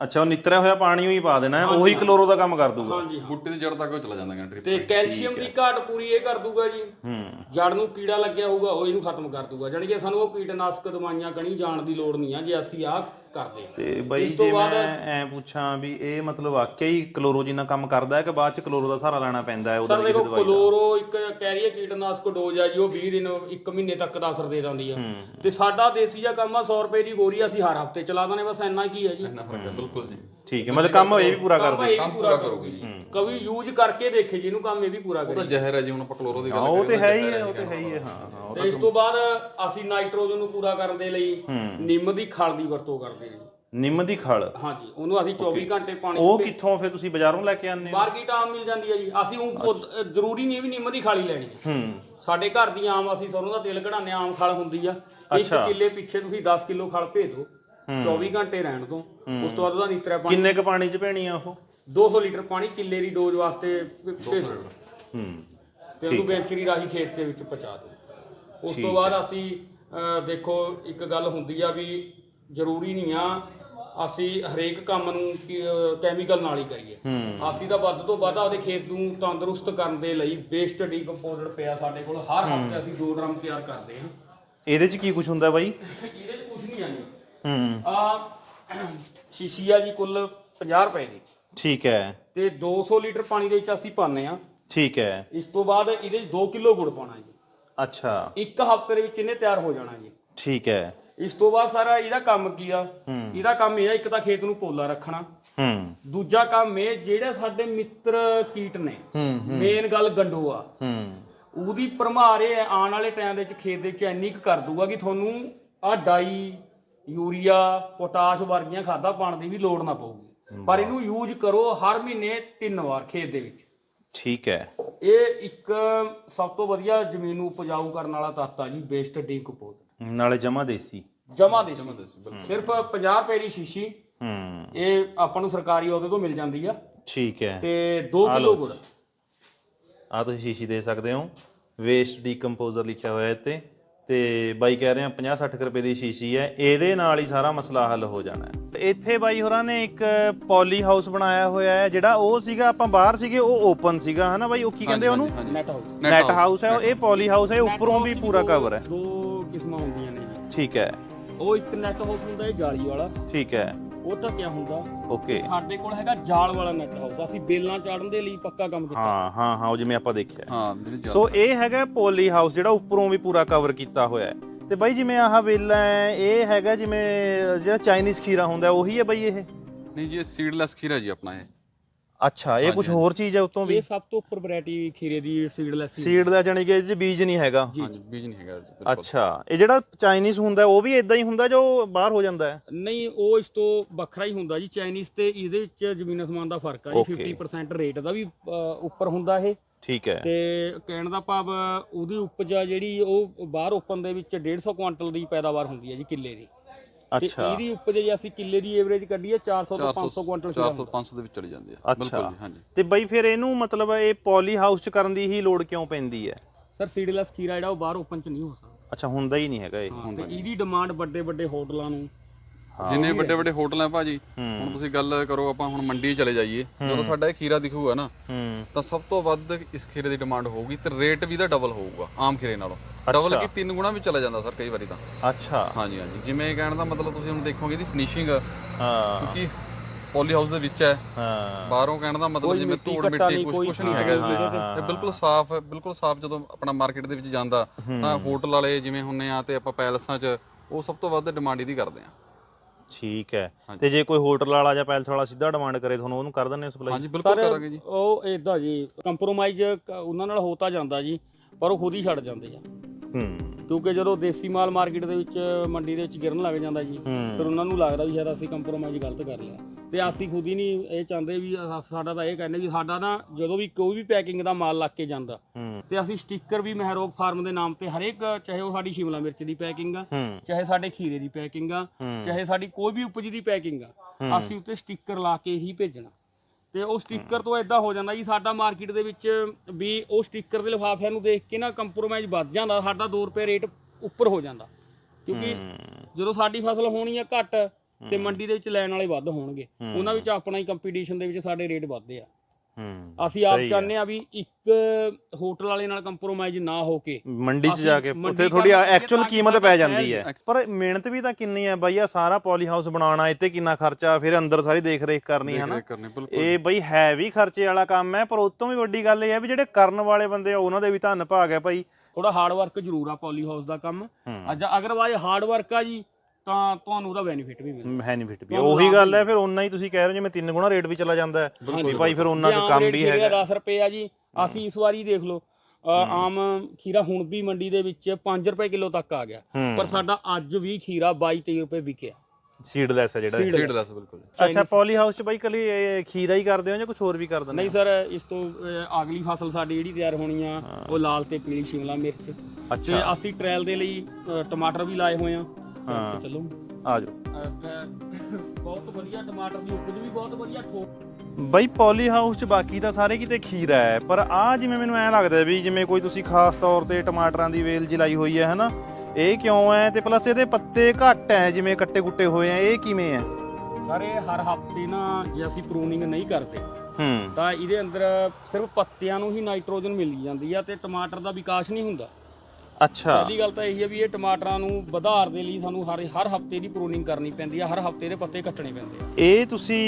ਅੱਛਾ ਉਹ ਨਿਤਰਿਆ ਹੋਇਆ ਪਾਣੀ ਹੀ ਪਾ ਦੇਣਾ ਹੈ ਉਹੀ ਕਲੋਰੋ ਦਾ ਕੰਮ ਕਰ ਦੂਗਾ। ਹਾਂਜੀ ਹਾਂ। ਬੁੱਟੇ ਦੀ ਜੜ ਤੱਕ ਉਹ ਚਲਾ ਜਾਂਦਾ ਹੈ ਡ੍ਰਿਪ ਤੇ ਕੈਲਸ਼ੀਅਮ ਦੀ ਘਾਟ ਪੂਰੀ ਇਹ ਕਰ ਦੂਗਾ ਜੀ। ਹੂੰ। ਜੜ ਨੂੰ ਕੀੜਾ ਲੱਗਿਆ ਹੋਊਗਾ ਉਹ ਇਹਨੂੰ ਖਤਮ ਕਰ ਦੂਗਾ। ਜਾਣੀ ਕਿ ਸਾਨੂੰ ਉਹ ਕੀਟਨਾਸ਼ਕ ਦਵਾਈਆਂ ਕਣੀ ਜਾਣ ਦੀ ਲੋੜ ਨਹੀਂ ਆ ਜੇ ਅਸੀਂ ਆਹ ਕਰਦੇ ਆ। ਤੇ ਬਾਈ ਜੇ ਮੈਂ ਐ ਪੁੱਛਾਂ ਵੀ ਇਹ ਮਤਲਬ ਵਾਕਈ ਹੀ ਕਲੋਰੋ ਜਿੰਨਾ ਕੰਮ ਕਰਦਾ ਹੈ ਕਿ ਬਾਅਦ ਚ ਕਲੋਰੋ ਦਾ ਸਹਾਰਾ ਲੈਣਾ ਪੈਂਦਾ ਹੈ ਉਹਦਾ ਸਰ ਦੇਖੋ ਕਲੋਰੋ ਇੱਕ ਕੈਰੀਏ ਕੀਟਨਾਸ਼ਕ ਡੋਜ਼ ਆ ਜੀ ਉਹ 20 ਦਿਨ 1 ਮਹੀਨੇ ਤੱਕ ਦਾ ਅਸਰ ਦੇ ਦਿੰਦੀ ਆ। ਤੇ ਸਾਡਾ ਦੇਸੀ ਜਿਹਾ ਕੰਮ ਆ 100 ਰੁਪਏ ਦੀ ਗੋਰੀ ਅਸੀਂ ਹਰ ਹਫ਼ਤੇ ਚਲਾ ਦਾਂਗੇ ਬਸ ਇੰਨਾ ਕੀ ਹੈ ਜੀ। ਇੰਨਾ ਫ਼ਰਕ ਹੈ ਬਿਲਕੁਲ ਜੀ। ਠੀਕ ਹੈ ਮਤਲਬ ਕੰਮ ਇਹ ਵੀ ਪੂਰਾ ਕੰਮ ਕਰਦੇ ਵੀ ਪੂਰਾ ਕਰੂਗੀ ਜੀ। ਕਵੀ ਯੂਜ਼ ਕਰਕੇ ਦੇਖੇ ਜੀ ਇਹਨੂੰ ਕੰਮ ਇਹ ਵੀ ਪੂਰਾ ਉਹ ਕਰੇ ਜ਼ਹਿਰ ਹੈ ਜੀ ਹੁਣ ਆਪਾਂ ਕਲੋਰੋ ਦੀ ਹਾਂ ਗੱਲ ਉਹ ਤੇ ਹੈ ਹੀ ਹੈ ਉਹ ਤੇ ਹੈ ਹੀ ਹੈ ਹਾਂ ਹਾਂ ਤੇ ਇਸ ਤੋਂ ਬਾਅਦ ਅਸੀਂ ਨਾਈਟ੍ਰੋਜਨ ਨੂੰ ਪੂਰਾ ਕਰਨ ਦੇ ਲਈ ਨਿੰਮ ਦੀ ਖਲ ਦੀ ਵਰਤੋਂ ਕਰਦੇ ਹਾਂ ਜੀ। ਨਿੰਮ ਦੀ ਖਲ? ਹਾਂਜੀ ਉਹਨੂੰ ਅਸੀਂ 24 ਘੰਟੇ ਪਾਣੀ ਉਹ ਕਿੱਥੋਂ ਫਿਰ ਤੁਸੀਂ ਬਾਜ਼ਾਰੋਂ ਲੈ ਕੇ ਆਉਂਦੇ ਹੋ? ਮਾਰਕੀਟ ਆਮ ਮਿਲ ਜਾਂਦੀ ਹੈ ਜੀ? ਅਸੀਂ ਉਹ ਜ਼ਰੂਰੀ ਨਹੀਂ ਵੀ ਨਿੰਮ ਦੀ ਖਾਲੀ ਲੈਣੀ ਹੈ। ਹੂੰ। ਸਾਡੇ ਘਰ ਦੀ ਆਮ ਅਸੀਂ ਸਰੋਂ ਦਾ ਤੇਲ ਕਢਾਉਂਦੇ ਹਾਂ, ਆਮ ਖਲ ਹੁੰਦੀ ਆ। ਇੱਕ ਕਿੱਲੇ ਪਿੱਛੇ ਤੁਸੀਂ 10 ਕਿਲੋ ਖਲ ਭੇਜ ਦਿਓ। 24 ਘੰਟੇ ਰਹਿਣ ਤੋਂ ਉਸ ਤੋਂ ਬਾਅਦ ਉਹਦਾ ਨੀਤਰਾ ਪਾਣੀ ਕਿੰਨੇ ਕ ਪਾਣੀ ਚ ਭੇਣੀ ਆ ਉਹ? 200 ਲੀਟਰ ਪਾਣੀ ਕਿੱਲੇ ਦੀ ਡੋਜ਼ ਵਾਸਤੇ ਭੇਜ। ਹੂੰ। ਤੇ ਉਹਨੂੰ ਬੈਂਚਰੀ ਰਾਹੀਂ ਖੇਤ ਦੇ ਵਿੱਚ ਪਹੁੰਚਾ ਦਿਓ। ਉਸ ਤੋਂ ਬਾਅਦ ਅਸੀਂ ਅਹ, ਦੇਖੋ ਇੱਕ ਗੱਲ ਹੁੰਦੀ ਆ ਵੀ ਜ਼ਰੂਰੀ ਨਹੀਂ ਆ ਅਸੀਂ ਹਰੇਕ ਕੰਮ ਨੂੰ ਕੈਮੀਕਲ ਨਾਲ ਹੀ ਕਰੀਏ। ਅਸੀਂ ਤਾਂ ਵੱਧ ਤੋਂ ਵੱਧ ਆਪਦੇ ਖੇਤ ਨੂੰ ਤੰਦਰੁਸਤ ਕਰਨ ਦੇ ਲਈ ਵੇਸਟ ਡੀਕੰਪੋਜ਼ਡ ਪਿਆ ਸਾਡੇ ਕੋਲ। ਹਰ ਹਫ਼ਤੇ ਅਸੀਂ ਦੋ ਡਰਮ ਤਿਆਰ ਕਰਦੇ ਹਾਂ। ਇਹਦੇ ਚ ਕੀ ਕੁਝ ਹੁੰਦਾ ਬਾਈ? ਇਹਦੇ 'ਚ ਕੁਝ ਨਹੀਂ ਆ ਜੀ। ਹੂੰ। ਆ ਸ਼ੀਸ਼ੀ ਆ ਜੀ ਕੁੱਲ 50 ਰੁਪਏ ਦੀ। ਠੀਕ ਹੈ। ਤੇ 200 ਲੀਟਰ ਪਾਣੀ ਦੇ ਵਿੱਚ ਅਸੀਂ ਪਾਉਂਦੇ ਆ ਠੀਕ ਹੈ। ਇਸ ਤੋਂ ਬਾਅਦ ਇਹਦੇ 'ਚ 2 ਕਿਲੋ ਗੁੜ ਪਾਉਣਾ ਜੀ। ਅੱਛਾ। ਇੱਕ ਹਫ਼ਤੇ ਦੇ ਵਿੱਚ ਇਹਨੇ ਤਿਆਰ ਹੋ ਜਾਣਾ ਜੀ। ਠੀਕ ਹੈ। ਇਸ ਤੋਂ ਬਾਅਦ ਸਾਰਾ ਇਹਦਾ ਕੰਮ ਕੀ ਆ? ਇਹਦਾ ਕੰਮ ਇਹ ਆ ਇੱਕ ਤਾਂ ਖੇਤ ਨੂੰ ਪੋਲਾ ਰੱਖਣਾ। ਹੂੰ। ਦੂਜਾ ਕੰਮ ਇਹ ਜਿਹੜੇ ਸਾਡੇ ਮਿੱਤਰ ਕੀਟ ਨੇ ਮੇਨ ਗੱਲ ਗੰਡੋ ਆ। ਹੂੰ। ਉਹਦੀ ਭਰਮਾਰ ਆਉਣ ਵਾਲੇ ਟਾਈਮ ਦੇ ਵਿੱਚ ਖੇਤ ਦੇ ਵਿੱਚ ਇੰਨੀ ਕੁ ਕਰ ਦੂਗਾ ਕਿ ਤੁਹਾਨੂੰ ਆ ਡਾਈ ਯੂਰੀਆ ਪੋਟਾਸ਼ ਵਰਗੀਆਂ ਖਾਦਾਂ ਪਾਉਣ ਦੀ ਵੀ ਲੋੜ ਨਾ ਪਊਗੀ ਪਰ ਇਹਨੂੰ ਯੂਜ਼ ਕਰੋ ਹਰ ਮਹੀਨੇ ਤਿੰਨ ਵਾਰ ਖੇਤ ਦੇ ਵਿੱਚ। ਠੀਕ ਹੈ। ਇਹ ਇੱਕ ਸਭ ਤੋਂ ਵਧੀਆ ਜ਼ਮੀਨ ਨੂੰ ਉਪਜਾਊ ਕਰਨ ਵਾਲਾ ਤੱਤ ਆ ਜੀ ਵੇਸਟ ਡੀਕੰਪੋਜ਼ ਨਾਲੇ ਜਮਾ ਦੇਸੀ। ਜਮਾ ਦੇਸੀ। ਸਿਰਫ 50 ਰੁਪਏ ਦੀ ਸ਼ੀਸ਼ੀ। ਹੂੰ। ਇਹ ਆਪਾਂ ਨੂੰ ਸਰਕਾਰੀ ਉਹਦੇ ਤੋਂ ਮਿਲ ਜਾਂਦੀ ਆ। ਠੀਕ ਹੈ। ਤੇ 2 ਕਿਲੋ ਗੁੜ। ਆ ਤੁਸੀਂ ਸ਼ੀਸ਼ੀ ਦੇ ਸਕਦੇ ਹੋ। ਵੇਸਟ ਡੀਕੰਪੋਜ਼ਰ ਲਿਖਿਆ ਹੋਇਆ ਇੱਥੇ। ਤੇ ਬਾਈ ਕਹਿ ਰਹੇ ਆ 50 60 ਰੁਪਏ ਦੀ ਸ਼ੀਸ਼ੀ ਹੈ ਇਹਦੇ ਨਾਲ ਹੀ ਸਾਰਾ ਮਸਲਾ ਹੱਲ ਹੋ ਜਾਣਾ ਹੈ। ਤੇ ਇੱਥੇ ਬਾਈ ਹੋਰਾਂ ਨੇ ਇੱਕ ਪੋਲੀ ਹਾਊਸ ਬਣਾਇਆ ਹੋਇਆ ਹੈ ਜਿਹੜਾ ਉਹ ਸੀਗਾ ਆਪਾਂ ਬਾਹਰ ਸੀਗੇ ਉਹ ਓਪਨ ਸੀਗਾ ਹਨਾ ਬਾਈ? ਉਹ ਕੀ ਕਹਿੰਦੇ ਉਹਨੂੰ? ਨੈਟ ਹਾਊਸ ਨੈਟ ਹਾਊਸ ਹੈ ਇਹ ਪੋਲੀ ਹਾਊਸ ਹੈ ਉੱਪਰੋਂ ਵੀ ਪੂਰਾ ਕਵਰ ਹੈ। ਦੋ ਕਿਸਮਾਂ ਹੁੰਦੀਆਂ ਨੇ ਠੀਕ ਹੈ। ਉਹ ਇੱਕ ਨੈਟ ਹਾਊਸ ਹੁੰਦਾ ਹੈ ਜਾਲੀ ਵਾਲਾ। ਠੀਕ ਹੈ। ਉਹ ਤਾਂ ਕਿਆ ਹੁੰਦਾ? ਓਕੇ ਸਾਡੇ ਕੋਲ ਹੈਗਾ ਜਾਲ ਵਾਲਾ ਨੈਟ ਹਾਊਸ ਅਸੀਂ ਬੇਲਾਂ ਚਾੜਨ ਦੇ ਲਈ ਪੱਕਾ ਕੰਮ ਕੀਤਾ। ਹਾਂ ਹਾਂ ਹਾਂ ਉਹ ਜਿਵੇਂ ਆਪਾਂ ਦੇਖਿਆ ਹਾਂ। ਜਿਹੜੀ ਸੋ ਇਹ ਹੈਗਾ ਪੋਲੀ ਹਾਊਸ ਜਿਹੜਾ ਉੱਪਰੋਂ ਵੀ ਪੂਰਾ ਕਵਰ ਕੀਤਾ ਹੋਇਆ ਹੈ। ਤੇ ਬਾਈ ਜਿਵੇਂ ਆਹ ਵੇਲਾ ਹੈ ਇਹ ਹੈਗਾ ਜਿਵੇਂ ਜਿਹੜਾ ਚਾਈਨੀਜ਼ ਖੀਰਾ ਹੁੰਦਾ ਉਹੀ ਹੈ ਬਾਈ ਇਹ? ਨਹੀਂ ਜੀ ਇਹ ਸੀਡਲੈਸ ਖੀਰਾ ਜੀ ਆਪਣਾ ਇਹ। ਅੱਛਾ ਇਹ ਕੁਝ ਹੋਰ ਚੀਜ਼ ਹੈ ਉਤੋਂ ਵੀ? ਇਹ ਸਭ ਤੋਂ ਉੱਪਰ ਵੈਰਾਈਟੀ ਖੀਰੇ ਦੀ ਸੀਡਲੈਸ ਸੀਡ ਦਾ। ਜਾਨੀ ਕਿ ਇਹ 'ਚ ਬੀਜ ਨਹੀਂ ਹੈਗਾ? ਹਾਂਜੀ ਬੀਜ ਨਹੀਂ ਹੈਗਾ ਬਿਲਕੁਲ। ਅੱਛਾ ਇਹ ਜਿਹੜਾ ਚਾਈਨੀਜ਼ ਹੁੰਦਾ ਉਹ ਵੀ ਇਦਾਂ ਹੀ ਹੁੰਦਾ ਜੋ ਬਾਹਰ ਹੋ ਜਾਂਦਾ ਹੈ? ਨਹੀਂ ਉਹ ਇਸ ਤੋਂ ਵੱਖਰਾ ਹੀ ਹੁੰਦਾ ਜੀ। ਚਾਈਨੀਜ਼ ਤੇ ਇਹਦੇ ਵਿੱਚ ਜ਼ਮੀਨ ਅਸਮਾਨ ਦਾ ਫ਼ਰਕ ਆ ਜੀ। Okay. 50% ਰੇਟ ਦਾ ਵੀ ਅ, ਉੱਪਰ ਹੁੰਦਾ ਇਹ। ਠੀਕ ਹੈ। ਤੇ ਕਹਿਣ ਦਾ ਭਾਵ ਉਹਦੀ ਉਪਜ ਆ ਜਿਹੜੀ ਉਹ ਬਾਹਰ ਓਪਨ ਦੇ ਵਿੱਚ 150 ਕੁਆਂਟਲ ਦੀ ਪੈਦਾਵਾਰ ਹੁੰਦੀ ਹੈ ਜੀ ਕਿੱਲੇ ਦੀ। ਤੇ ਅੱਛਾ। ਇਹਦੀ ਉਪਜ ਜੇ ਅਸੀਂ ਕਿੱਲੇ ਦੀ ਐਵਰੇਜ ਕੱਢੀਏ 400 ਤੋਂ 500 ਕੁਆਂਟਲ ਖੀਰਾ 400 500 ਦੇ ਵਿੱਚ ਚਲੀ ਜਾਂਦੀ ਹੈ ਅੱਛਾ। ਬਿਲਕੁਲ ਜੀ ਹਾਂਜੀ। ਤੇ ਬਾਈ ਫਿਰ ਇਹਨੂੰ ਮਤਲਬ ਇਹ ਪੋਲੀ ਹਾਊਸ ਚ ਕਰਨ ਦੀ ਹੀ ਲੋੜ ਕਿਉਂ ਪੈਂਦੀ ਹੈ? ਸਰ ਸੀਡਲੈਸ ਖੀਰਾ ਜਿਹੜਾ ਉਹ ਬਾਹਰ ਓਪਨ ਚ ਨਹੀਂ ਹੋ ਸਕਦਾ। ਅੱਛਾ ਹੁੰਦਾ ਹੀ ਨਹੀਂ ਹੈਗਾ ਇਹ। ਤੇ ਇਹਦੀ ਡਿਮਾਂਡ ਵੱਡੇ ਵੱਡੇ ਹੋਟਲਾਂ ਨੂੰ ਜਿੰਨੇ ਵੱਡੇ ਵੱਡੇ ਹੋਟਲ ਆ ਭਾਜੀ ਹੁਣ ਤੁਸੀਂ ਗੱਲ ਕਰੋ ਆਪਾਂ ਹੁਣ ਮੰਡੀ ਚਲੇ ਜਾਈਏ ਜਦੋਂ ਸਾਡਾ ਇਹ ਖੀਰਾ ਦਿਖੂਗਾ ਨਾ ਤਾਂ ਸਭ ਤੋਂ ਵੱਧ ਇਸ ਖੀਰੇ ਦੀ ਡਿਮਾਂਡ ਹੋਊਗੀ ਤੇ ਰੇਟ ਵੀ ਦਾ ਡਬਲ ਹੋਊਗਾ ਆਮ ਖੀਰੇ ਨਾਲੋਂ। ਡਬਲ ਕੀ ਤਿੰਨ ਗੁਣਾ ਵੀ ਚਲਾ ਜਾਂਦਾ ਸਰ ਕਈ ਵਾਰੀ ਤਾਂ। ਅੱਛਾ। ਹਾਂਜੀ ਹਾਂਜੀ। ਜਿਵੇਂ ਕਹਿਣ ਦਾ ਮਤਲਬ ਤੁਸੀਂ ਹੁਣ ਦੇਖੋਗੇ ਇਹਦੀ ਫਿਨਿਸ਼ਿੰਗ ਹਾਂ। ਕਿਉਂਕਿ ਪੋਲੀ ਹਾਊਸ ਦੇ ਵਿੱਚ ਹੈ। ਹਾਂ। ਬਾਹਰੋਂ ਕਹਿਣ ਦਾ ਮਤਲਬ ਜਿਵੇਂ ਧੂੜ ਮਿੱਟੀ ਕੁਝ ਕੁਝ ਨਹੀਂ ਹੈਗਾ ਇਹਦੇ ਇਹ ਬਿਲਕੁਲ ਸਾਫ਼ ਬਿਲਕੁਲ ਸਾਫ਼ ਜਦੋਂ ਆਪਣਾ ਮਾਰਕੀਟ ਦੇ ਵਿੱਚ ਜਾਂਦਾ ਤਾਂ ਹੋਟਲ ਵਾਲੇ ਜਿਵੇਂ ਹੁੰਨੇ ਆ ਤੇ ਆਪਾਂ ਪੈਲਸਾਂ 'ਚ ਉਹ ਸਭ ਤੋਂ ਵੱਧ ਡਿਮਾਂਡ ਇਹਦੀ ਕਰਦੇ ਆ। ਠੀਕ ਹੈ। ਤੇ ਜੇ ਕੋਈ ਹੋਟਲ ਵਾਲਾ ਜਾਂ ਪੈਲਸ ਵਾਲਾ ਸਿੱਧਾ ਡਿਮਾਂਡ ਕਰੇ ਤੁਹਾਨੂੰ ਉਹਨੂੰ ਕਰ ਦਿੰਦੇ ਸਪਲਾਈ ਹਾਂਜੀ ਬਿਲਕੁਲ ਸਰ ਕਰਾਂਗੇ ਜੀ। ਉਹ ਇਦਾਂ ਜੀ ਕੰਪਰੋਮਾਈਜ਼ ਉਹਨਾਂ ਨਾਲ ਹੋ ਤਾਂ ਜਾਂਦਾ ਜੀ ਪਰ ਉਹ ਖੁਦ ਹੀ ਛੱਡ ਜਾਂਦੇ ਆ। ਹੂੰ। ਕਿਉਂਕਿ ਜਦੋਂ ਦੇਸੀ ਮਾਲ ਮਾਰਕੀਟ ਦੇ ਵਿੱਚ ਮੰਡੀ ਦੇ ਵਿੱਚ ਗਿਰਨ ਲੱਗ ਜਾਂਦਾ ਜੀ ਫਿਰ ਉਹਨਾਂ ਨੂੰ ਲੱਗਦਾ ਵੀ ਸ਼ਾਇਦ ਅਸੀਂ ਕੰਪਰੋਮਾਈਜ਼ ਗਲਤ ਕਰ ਲਿਆ। ਤੇ ਅਸੀਂ ਖੁਦ ਹੀ ਨਹੀਂ ਇਹ ਚਾਹੁੰਦੇ ਵੀ ਸਾਡਾ ਤਾਂ ਇਹ ਕਹਿੰਦੇ ਵੀ ਸਾਡਾ ਨਾ ਜਦੋਂ ਵੀ ਕੋਈ ਵੀ ਪੈਕਿੰਗ ਦਾ ਮਾਲ ਲੱਗ ਕੇ ਜਾਂਦਾ ਹੂੰ। ਤੇ ਅਸੀਂ ਸਟicker ਵੀ ਮਹਿਰੋਗ ਫਾਰਮ ਦੇ ਨਾਮ ਤੇ ਹਰੇਕ ਚਾਹੇ ਉਹ ਸਾਡੀ ਸ਼ਿਮਲਾ ਮਿਰਚ ਦੀ ਪੈਕਿੰਗ ਆ ਹੂੰ। ਚਾਹੇ ਸਾਡੇ ਖੀਰੇ ਦੀ ਪੈਕਿੰਗ ਆ ਹੂੰ। ਚਾਹੇ ਸਾਡੀ ਕੋਈ ਵੀ ਉਪਜ ਦੀ ਪੈਕਿੰਗ ਆ ਅਸੀਂ ਉੱਤੇ ਸਟicker ਲਾ ਕੇ ਹੀ ਭੇਜਣਾ। ਤੇ ਉਹ ਸਟicker ਤੋਂ ਇਦਾਂ ਹੋ ਜਾਂਦਾ ਜੀ ਸਾਡਾ ਮਾਰਕੀਟ ਦੇ ਵਿੱਚ ਵੀ ਉਹ ਸਟicker ਦੇ ਲਿਫਾਫਿਆਂ ਨੂੰ ਦੇਖ ਕੇ ਨਾ ਕੰਪਰੋਮਾਈਜ਼ ਵੱਧ ਜਾਂਦਾ ਸਾਡਾ 2 ਰੁਪਏ ਰੇਟ ਉੱਪਰ ਹੋ ਜਾਂਦਾ। ਕਿਉਂਕਿ ਜਦੋਂ ਸਾਡੀ ਫਸਲ ਹੋਣੀ ਆ ਘੱਟ ਤੇ ਮੰਡੀ ਦੇ ਵਿੱਚ ਲੈਣ ਵਾਲੇ ਵੱਧ ਹੋਣਗੇ ਉਹਨਾਂ ਵਿੱਚ ਆਪਣਾ ਹੀ ਕੰਪੀਟੀਸ਼ਨ ਦੇ ਵਿੱਚ ਸਾਡੇ ਰੇਟ ਵੱਧਦੇ ਆ। ਹੂੰ ਅਸੀਂ ਆਪ ਚਾਹੁੰਦੇ ਆ ਵੀ ਇੱਕ ਹੋਟਲ ਵਾਲੇ ਨਾਲ ਕੰਪਰੋਮਾਈਜ਼ ਨਾ ਹੋ ਕੇ ਮੰਡੀ 'ਚ ਅਸੀਂ ਜਾ ਕੇ ਮੰਡੀ ਉੱਥੇ ਥੋੜੀ ਕਰਕੇ ਐਕਚੁਅਲ ਤਾਂ ਕੀਮਤ ਪੈ ਜਾਂਦੀ ਹੈ। ਪਰ ਮਿਹਨਤ ਵੀ ਤਾਂ ਕਿੰਨੀ ਹੈ ਬਾਈ ਆ ਸਾਰਾ ਪੋਲੀ ਹਾਊਸ ਬਣਾਉਣਾ ਇੱਥੇ ਕਿੰਨਾ ਖਰਚਾ ਫਿਰ ਅੰਦਰ ਸਾਰੀ ਦੇਖ ਰੇਖ ਕਰਨੀ ਹੈ ਨਾ। ਦੇਖ ਕਰਨੇ ਬਿਲਕੁਲ। ਇਹ ਬਈ ਹੈ ਵੀ ਖਰਚੇ ਵਾਲਾ ਕੰਮ ਹੈ ਪਰ ਉਸ ਤੋਂ ਵੀ ਵੱਡੀ ਗੱਲ ਇਹ ਹੈ ਵੀ ਜਿਹੜੇ ਕਰਨ ਵਾਲੇ ਬੰਦੇ ਆ ਉਹਨਾਂ ਦੇ ਵੀ ਧੰਨ ਭਾਗ ਹੈ ਭਾਈ ਥੋੜਾ ਹਾਰਡ ਵਰਕ ਜ਼ਰੂਰ ਆ ਪੋਲੀ ਹਾਊਸ ਦਾ ਕੰਮ। ਹੂੰ। ਅੱਜ ਅਗਰਵਾਇਜ਼ ਹਾਰਡ ਵਰਕ ਆ ਜੀ ਤਾਂ ਤੁਹਾਨੂੰ ਉਹਦਾ ਬੈਨੀਫਿਟ ਵੀ ਮਿਲਦਾ। ਬੈਨੀਫਿਟ ਵੀ ਹੈ। ਉਹੀ ਗੱਲ ਹੈ ਫਿਰ ਉਨਾ ਹੀ ਤੁਸੀਂ ਕਹਿ ਰਹੇ ਹੋ ਜਿਵੇਂ ਤਿੰਨ ਗੁਣਾ ਰੇਟ ਵੀ ਚਲਾ ਜਾਂਦਾ ਹੈ। ਵੀ ਭਾਈ ਫਿਰ ਉਨਾ ਕੁ ਕੰਮ ਵੀ ਹੈਗਾ। 10 ਰੁਪਏ ਆ ਜੀ ਅਸੀਂ ਇਸ ਵਾਰੀ ਦੇਖ ਲਓ ਅ, ਆਮ ਖੀਰਾ ਹੁਣ ਵੀ ਮੰਡੀ ਦੇ ਵਿੱਚ 5 ਰੁਪਏ ਕਿਲੋ ਤੱਕ ਆ ਗਿਆ। ਹੂੰ। ਪਰ ਸਾਡਾ ਅੱਜ ਵੀ ਖੀਰਾ 22 23 ਰੁਪਏ ਵਿਕਿਆ। ਸੀਡਲੈਸ ਹੈ ਜਿਹੜਾ ਇਹ। ਸੀਡਲੈਸ ਬਿਲਕੁਲ। ਅੱਛਾ ਪੋਲੀ ਹਾਊਸ 'ਚ ਬਾਈ ਕਲੀ ਖੀਰਾ ਹੀ ਕਰਦੇ ਹੋ ਜਾਂ ਕੁਝ ਹੋਰ ਵੀ ਕਰ ਦਿੰਦੇ ਨਹੀਂ ਸਰ ਇਸ ਤੋਂ ਅ, ਅਗਲੀ ਫਸਲ ਸਾਡੀ ਜਿਹੜੀ ਤਿਆਰ ਹੋਣੀ ਆ ਉਹ ਲਾਲ ਤੇ ਪੀਲੀ ਸ਼ਿਮਲਾ ਮਿਰਚ। ਤੇ ਅੱਛਾ ਅਸੀਂ ਟ੍ਰਾਇਲ ਦੇ ਲਈ ਅ, ਟਮਾਟਰ ਵੀ ਲਾਏ ਹੋਏ ਆ। ਹਾਂ। ਚਲੋ। ਆ ਜਾਓ। ਬਹੁਤ ਵਧੀਆ ਟਮਾਟਰ ਦੀ ਉਪਜ ਵੀ ਬਹੁਤ ਵਧੀਆ ਠੋਕ ਬਈ ਪੋਲੀ ਹਾਊਸ 'ਚ ਬਾਕੀ ਤਾਂ ਸਾਰੇ ਕਿਤੇ ਖੀਰਾ ਹੈ ਪਰ ਆ ਜਿਵੇਂ ਮੈਨੂੰ ਐ ਲੱਗਦਾ ਵੀ ਜਿਵੇਂ ਕੋਈ ਤੁਸੀਂ ਖਾਸ ਤੌਰ ਤੇ ਟਮਾਟਰਾਂ ਦੀ ਵੇਲ ਜਲਾਈ ਹੋਈ ਹੈ ਹਨਾ? ਇਹ ਕਿਉਂ ਹੈ ਤੇ ਪਲੱਸ ਇਹਦੇ ਪੱਤੇ ਘੱਟ ਹੈ ਜਿਵੇਂ ਕੱਟੇ ਕੁੱਟੇ ਹੋਏ ਆ ਇਹ ਕਿਵੇਂ ਹੈ? ਸਾਰੇ ਹਰ ਹਫ਼ਤੇ ਨਾ ਜੇ ਅਸੀਂ ਪ੍ਰੂਨਿੰਗ ਨਹੀਂ ਕਰਦੇ ਹੂੰ। ਤਾਂ ਇਹਦੇ ਅੰਦਰ ਸਿਰਫ ਪੱਤਿਆਂ ਨੂੰ ਹੀ ਨਾਈਟ੍ਰੋਜਨ ਮਿਲੀ ਜਾਂਦੀ ਆ ਤੇ ਟਮਾਟਰ ਦਾ ਵਿਕਾਸ ਨਹੀਂ ਹੁੰਦਾ। ਅੱਛਾ। ਪਹਿਲੀ ਗੱਲ ਤਾਂ ਇਹੀ ਹੈ ਵੀ ਇਹ ਟਮਾਟਰਾਂ ਨੂੰ ਵਧਾਰ ਦੇ ਲਈ ਸਾਨੂੰ ਹਰ ਹਰ ਹਫ਼ਤੇ ਦੀ ਪ੍ਰੂਨਿੰਗ ਕਰਨੀ ਪੈਂਦੀ ਆ ਹਰ ਹਫ਼ਤੇ ਦੇ ਪੱਤੇ ਕੱਟਣੇ ਪੈਂਦੇ ਆ। ਇਹ ਤੁਸੀਂ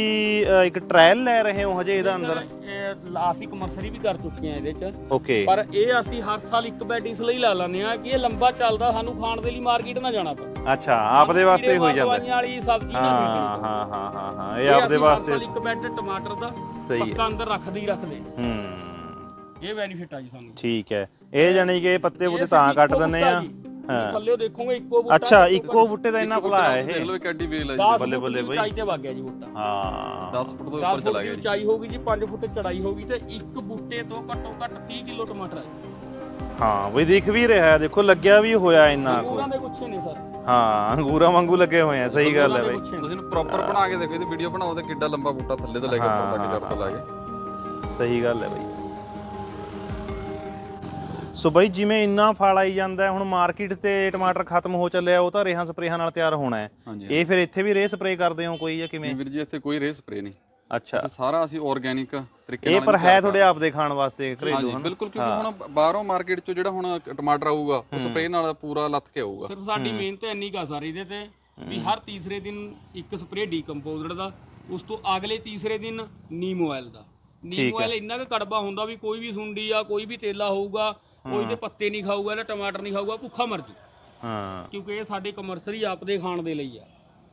ਅ, ਇੱਕ ਟ੍ਰਾਇਲ ਲੈ ਰਹੇ ਹੋ ਹਜੇ ਇਹਦਾ ਅੰਦਰ? ਇਹ ਅਸੀਂ ਕਮਰਸ਼ਰੀ ਵੀ ਕਰ ਚੁੱਕੇ ਆ ਇਹਦੇ ਚ। ਓਕੇ। ਪਰ ਇਹ ਅਸੀਂ ਹਰ ਸਾਲ ਇੱਕ ਬੈਟ ਇਸ ਲਈ ਲਾ ਲੈਂਦੇ ਆ ਕਿ ਇਹ ਲੰਬਾ ਚੱਲਦਾ ਸਾਨੂੰ ਖਾਣ ਦੇ ਲਈ ਮਾਰਕੀਟ ਨਾ ਜਾਣਾ ਪਵੇ। ਅੱਛਾ ਆਪਦੇ ਵਾਸਤੇ ਹੀ ਜਾਂਦਾ। ਹੈ। ਦਵਾਈਆਂ ਵਾਲੀ ਸਬਜ਼ੀ ਨਾ ਹਾਂ ਖਰੀਦਣੀ ਹਾਂ ਹਾਂ ਹਾਂ ਹਾਂ ਇਹ ਇਹ ਆਪਦੇ ਅਸੀਂ ਹਰ ਵਾਸਤੇ ਸਾਲ ਇੱਕ ਬੈਟ ਟਮਾਟਰ ਦਾ ਸਹੀ ਹੈ। ਪੱਕਾ ਅੰਦਰ ਰੱਖਦੇ ਹੀ ਰੱਖਦੇ ਹੂੰ। ਇਹ ਬੈਨੀਫਿਟ ਆ ਜੀ ਸਾਨੂੰ। ਠੀਕ ਹੈ। ਇਹ ਜਾਨੀ ਕਿ ਪੱਤੇ ਇਹ ਪੁੱਤੇ ਸਿਰਫ ਤਾਂ ਕੱਟ ਦਿੰਨੇ ਬੂਟਾ ਆ। ਹਾਂ। ਥੱਲੇ ਦੇਖੋਗੇ ਇੱਕੋ ਬੂਟਾ ਅੱਛਾ ਤੇ ਇੱਕੋ ਬੂਟੇ ਦਾ ਇੰਨਾ ਫਲਾ ਹੈ ਦੇਖ ਇਹ? ਲਓ ਇੱਕ ਐਡੀ ਵੇਲ ਹੈ ਜੀ। 10 ਬੱਲੇ ਫੁੱਟ ਬੱਲੇ ਦੀ ਬਈ। ਉਚਾਈ ਤੇ ਵਗ ਗਿਆ ਜੀ ਬੂਟਾ। ਹਾਂ। 10 ਫੁੱਟ ਤੋਂ 10 ਉੱਪਰ ਫੁੱਟ ਚਲਾ ਦੀ ਗਿਆ ਜੀ। ਉਚਾਈ ਹੋਗੀ ਜੀ 5 ਫੁੱਟ ਚੜਾਈ ਹੋਗੀ ਤੇ ਇੱਕ ਬੂਟੇ ਤੋਂ ਘੱਟੋ ਘੱਟ 30 ਕਿਲੋ ਟਮਾਟਰ ਹੈ ਹਾਂ ਬਈ ਦਿਖ ਵੀ ਰਿਹਾ ਹੈ, ਦੇਖੋ ਲੱਗਿਆ ਵੀ ਹੋਇਆ ਇੰਨਾ ਕੁ। ਅੰਗੂਰਾਂ ਦੇ ਗੁੱਛੇ ਨੇ ਸਰ। ਹਾਂ ਅੰਗੂਰਾਂ ਵਾਂਗੂ ਲੱਗੇ ਹੋਏ ਆ। ਸਹੀ ਗੱਲ ਹੈ ਬਈ। ਤੁਸੀਂ ਇਹਨੂੰ ਪ੍ਰੋਪਰ ਬਣਾ ਕੇ ਦੇਖੋ ਇਹਦੀ ਵੀਡੀਓ ਬਣਾਓ ਤੇ ਕਿੱਡਾ ਲੰਬਾ ਬੂਟਾ ਥੱਲੇ ਤੋਂ ਲੈ ਕੇ ਉੱਪਰ ਤੱਕ ਜੜ ਤੋਂ ਲੈ ਕੇ। ਸਹੀ ਗੱਲ ਹੈ ਬਈ। ਸੋ ਬਈ ਜਿਵੇਂ ਇੰਨਾ ਫਲ ਆਈ ਜਾਂਦਾ ਹੁਣ ਮਾਰਕੀਟ ਤੇ ਟਮਾਟਰ ਖਤਮ ਹੋ ਚੱਲਿਆ ਉਹ ਤਾਂ ਰੇਹਾਂ ਸਪਰੇਹਾਂ ਨਾਲ ਤਿਆਰ ਹੋਣਾ ਹੈ। ਇਹ ਫਿਰ ਇੱਥੇ ਵੀ ਰੇਹ ਸਪਰੇ ਕਰਦੇ ਹੋ ਕੋਈ ਜਾਂ ਕਿਵੇਂ? ਵੀਰ ਜੀ ਇੱਥੇ ਕੋਈ ਰੇ ਸਪਰੇ ਨਹੀਂ। ਅੱਛਾ। ਸਾਰਾ ਅਸੀਂ ਆਰਗੇਨਿਕ ਤਰੀਕੇ ਇਹ ਨਾਲ ਪਰ ਇਹਨੂੰ ਹੈ ਤੁਹਾਡੇ ਆਪ ਦੇ ਖਾਣ ਵਾਸਤੇ ਘਰੇਲੂ ਹਾਂ। ਹਨ? ਬਿਲਕੁਲ ਕਿਉਂਕਿ ਹੁਣ ਬਾਹਰੋਂ ਮਾਰਕੀਟ ਚੋਂ ਜਿਹੜਾ ਹੁਣ ਟਮਾਟਰ ਆਊਗਾ ਉਹ ਸਪਰੇ ਨਾਲ ਪੂਰਾ ਲੱਥ ਕੇ ਆਊਗਾ। ਸਿਰਫ ਸਾਡੀ ਮਿਹਨਤ ਇੰਨੀ ਕਾ ਸਾਰੀ ਇਹਦੇ ਤੇ ਵੀ ਹਰ ਤੀਸਰੇ ਦਿਨ ਇੱਕ ਸਪਰੇ ਡੀਕੰਪੋਜ਼ਡ ਦਾ ਉਸ ਤੋਂ ਅਗਲੇ ਤੀਸਰੇ ਦਿਨ ਨੀਮ ਆਇਲ ਦਾ। ਨੀਮ ਆਇਲ ਇੰਨਾ ਕੁ ਕੜਵਾ ਹੁੰਦਾ ਵੀ ਕੋਈ ਵੀ ਸੁੰਡੀ ਆ ਕੋਈ ਵੀ ਤੇਲਾ ਹੋਊਗਾ ਕੋਈ ਦੇ ਪੱਤੇ ਨਹੀਂ ਖਾਊਗਾ ਨਾ ਟਮਾਟਰ ਨਹੀਂ ਖਾਊਗਾ ਭੁੱਖਾ ਮਰ ਜੂ। ਹਾਂ। ਕਿਉਂਕਿ ਇਹ ਸਾਡੇ ਕਮਰਸ਼ਰੀ ਆਪਦੇ ਖਾਣ ਦੇ ਲਈ ਆ।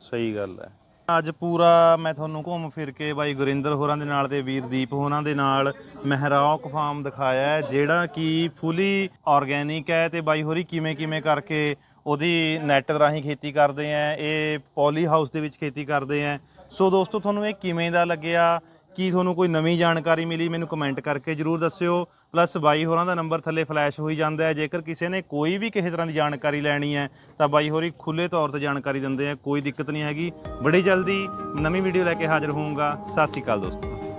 ਸਹੀ ਗੱਲ ਹੈ। ਅੱਜ ਪੂਰਾ ਮੈਂ ਤੁਹਾਨੂੰ ਘੁੰਮ ਫਿਰ ਕੇ ਬਾਈ ਗੁਰਿੰਦਰ ਹੋਰਾਂ ਦੇ ਨਾਲ ਤੇ ਵੀਰਦੀਪ ਹੋਰਾਂ ਦੇ ਨਾਲ ਮਹਿਰੌਕ ਫਾਰਮ ਦਿਖਾਇਆ ਹੈ ਜਿਹੜਾ ਕਿ ਫੁੱਲੀ ਆਰਗੇਨਿਕ ਹੈ ਤੇ ਬਾਈ ਹੋਰੀ ਕਿਵੇਂ ਕਿਵੇਂ ਕਰਕੇ ਉਹਦੀ ਨੈਟ ਰਾਹੀਂ ਖੇਤੀ ਕਰਦੇ ਆ ਇਹ ਪੋਲੀ ਹਾਊਸ ਦੇ ਵਿੱਚ ਖੇਤੀ ਕਰਦੇ ਆ ਸੋ ਦੋਸਤੋ ਤੁਹਾਨੂੰ ਇਹ ਕਿਵੇਂ ਦਾ ਲੱਗਿਆ? ਕੀ ਤੁਹਾਨੂੰ ਕੋਈ ਨਵੀਂ ਜਾਣਕਾਰੀ ਮਿਲੀ, ਮੈਨੂੰ ਕਮੈਂਟ ਕਰਕੇ ਜਰੂਰ ਦੱਸਿਓ। ਪਲੱਸ ਬਾਈ ਹੋਰਾਂ ਦਾ ਨੰਬਰ ਥੱਲੇ ਫਲੈਸ਼ ਹੋਈ ਜਾਂਦਾ ਹੈ। ਜੇਕਰ ਕਿਸੇ ਨੇ ਕੋਈ ਵੀ ਕਿਸੇ ਤਰ੍ਹਾਂ ਦੀ ਜਾਣਕਾਰੀ ਲੈਣੀ ਹੈ, ਤਾਂ ਬਾਈ ਹੋਰੀ ਖੁੱਲੇ ਤੌਰ ਤੇ ਜਾਣਕਾਰੀ ਦਿੰਦੇ ਆ। ਕੋਈ ਦਿੱਕਤ ਨਹੀਂ ਹੈਗੀ। ਬੜੀ ਜਲਦੀ ਨਵੀਂ ਵੀਡੀਓ ਲੈ ਕੇ ਹਾਜ਼ਰ ਹੋਊਂਗਾ। ਸਤਿ ਸ਼੍ਰੀ ਅਕਾਲ ਦੋਸਤੋ।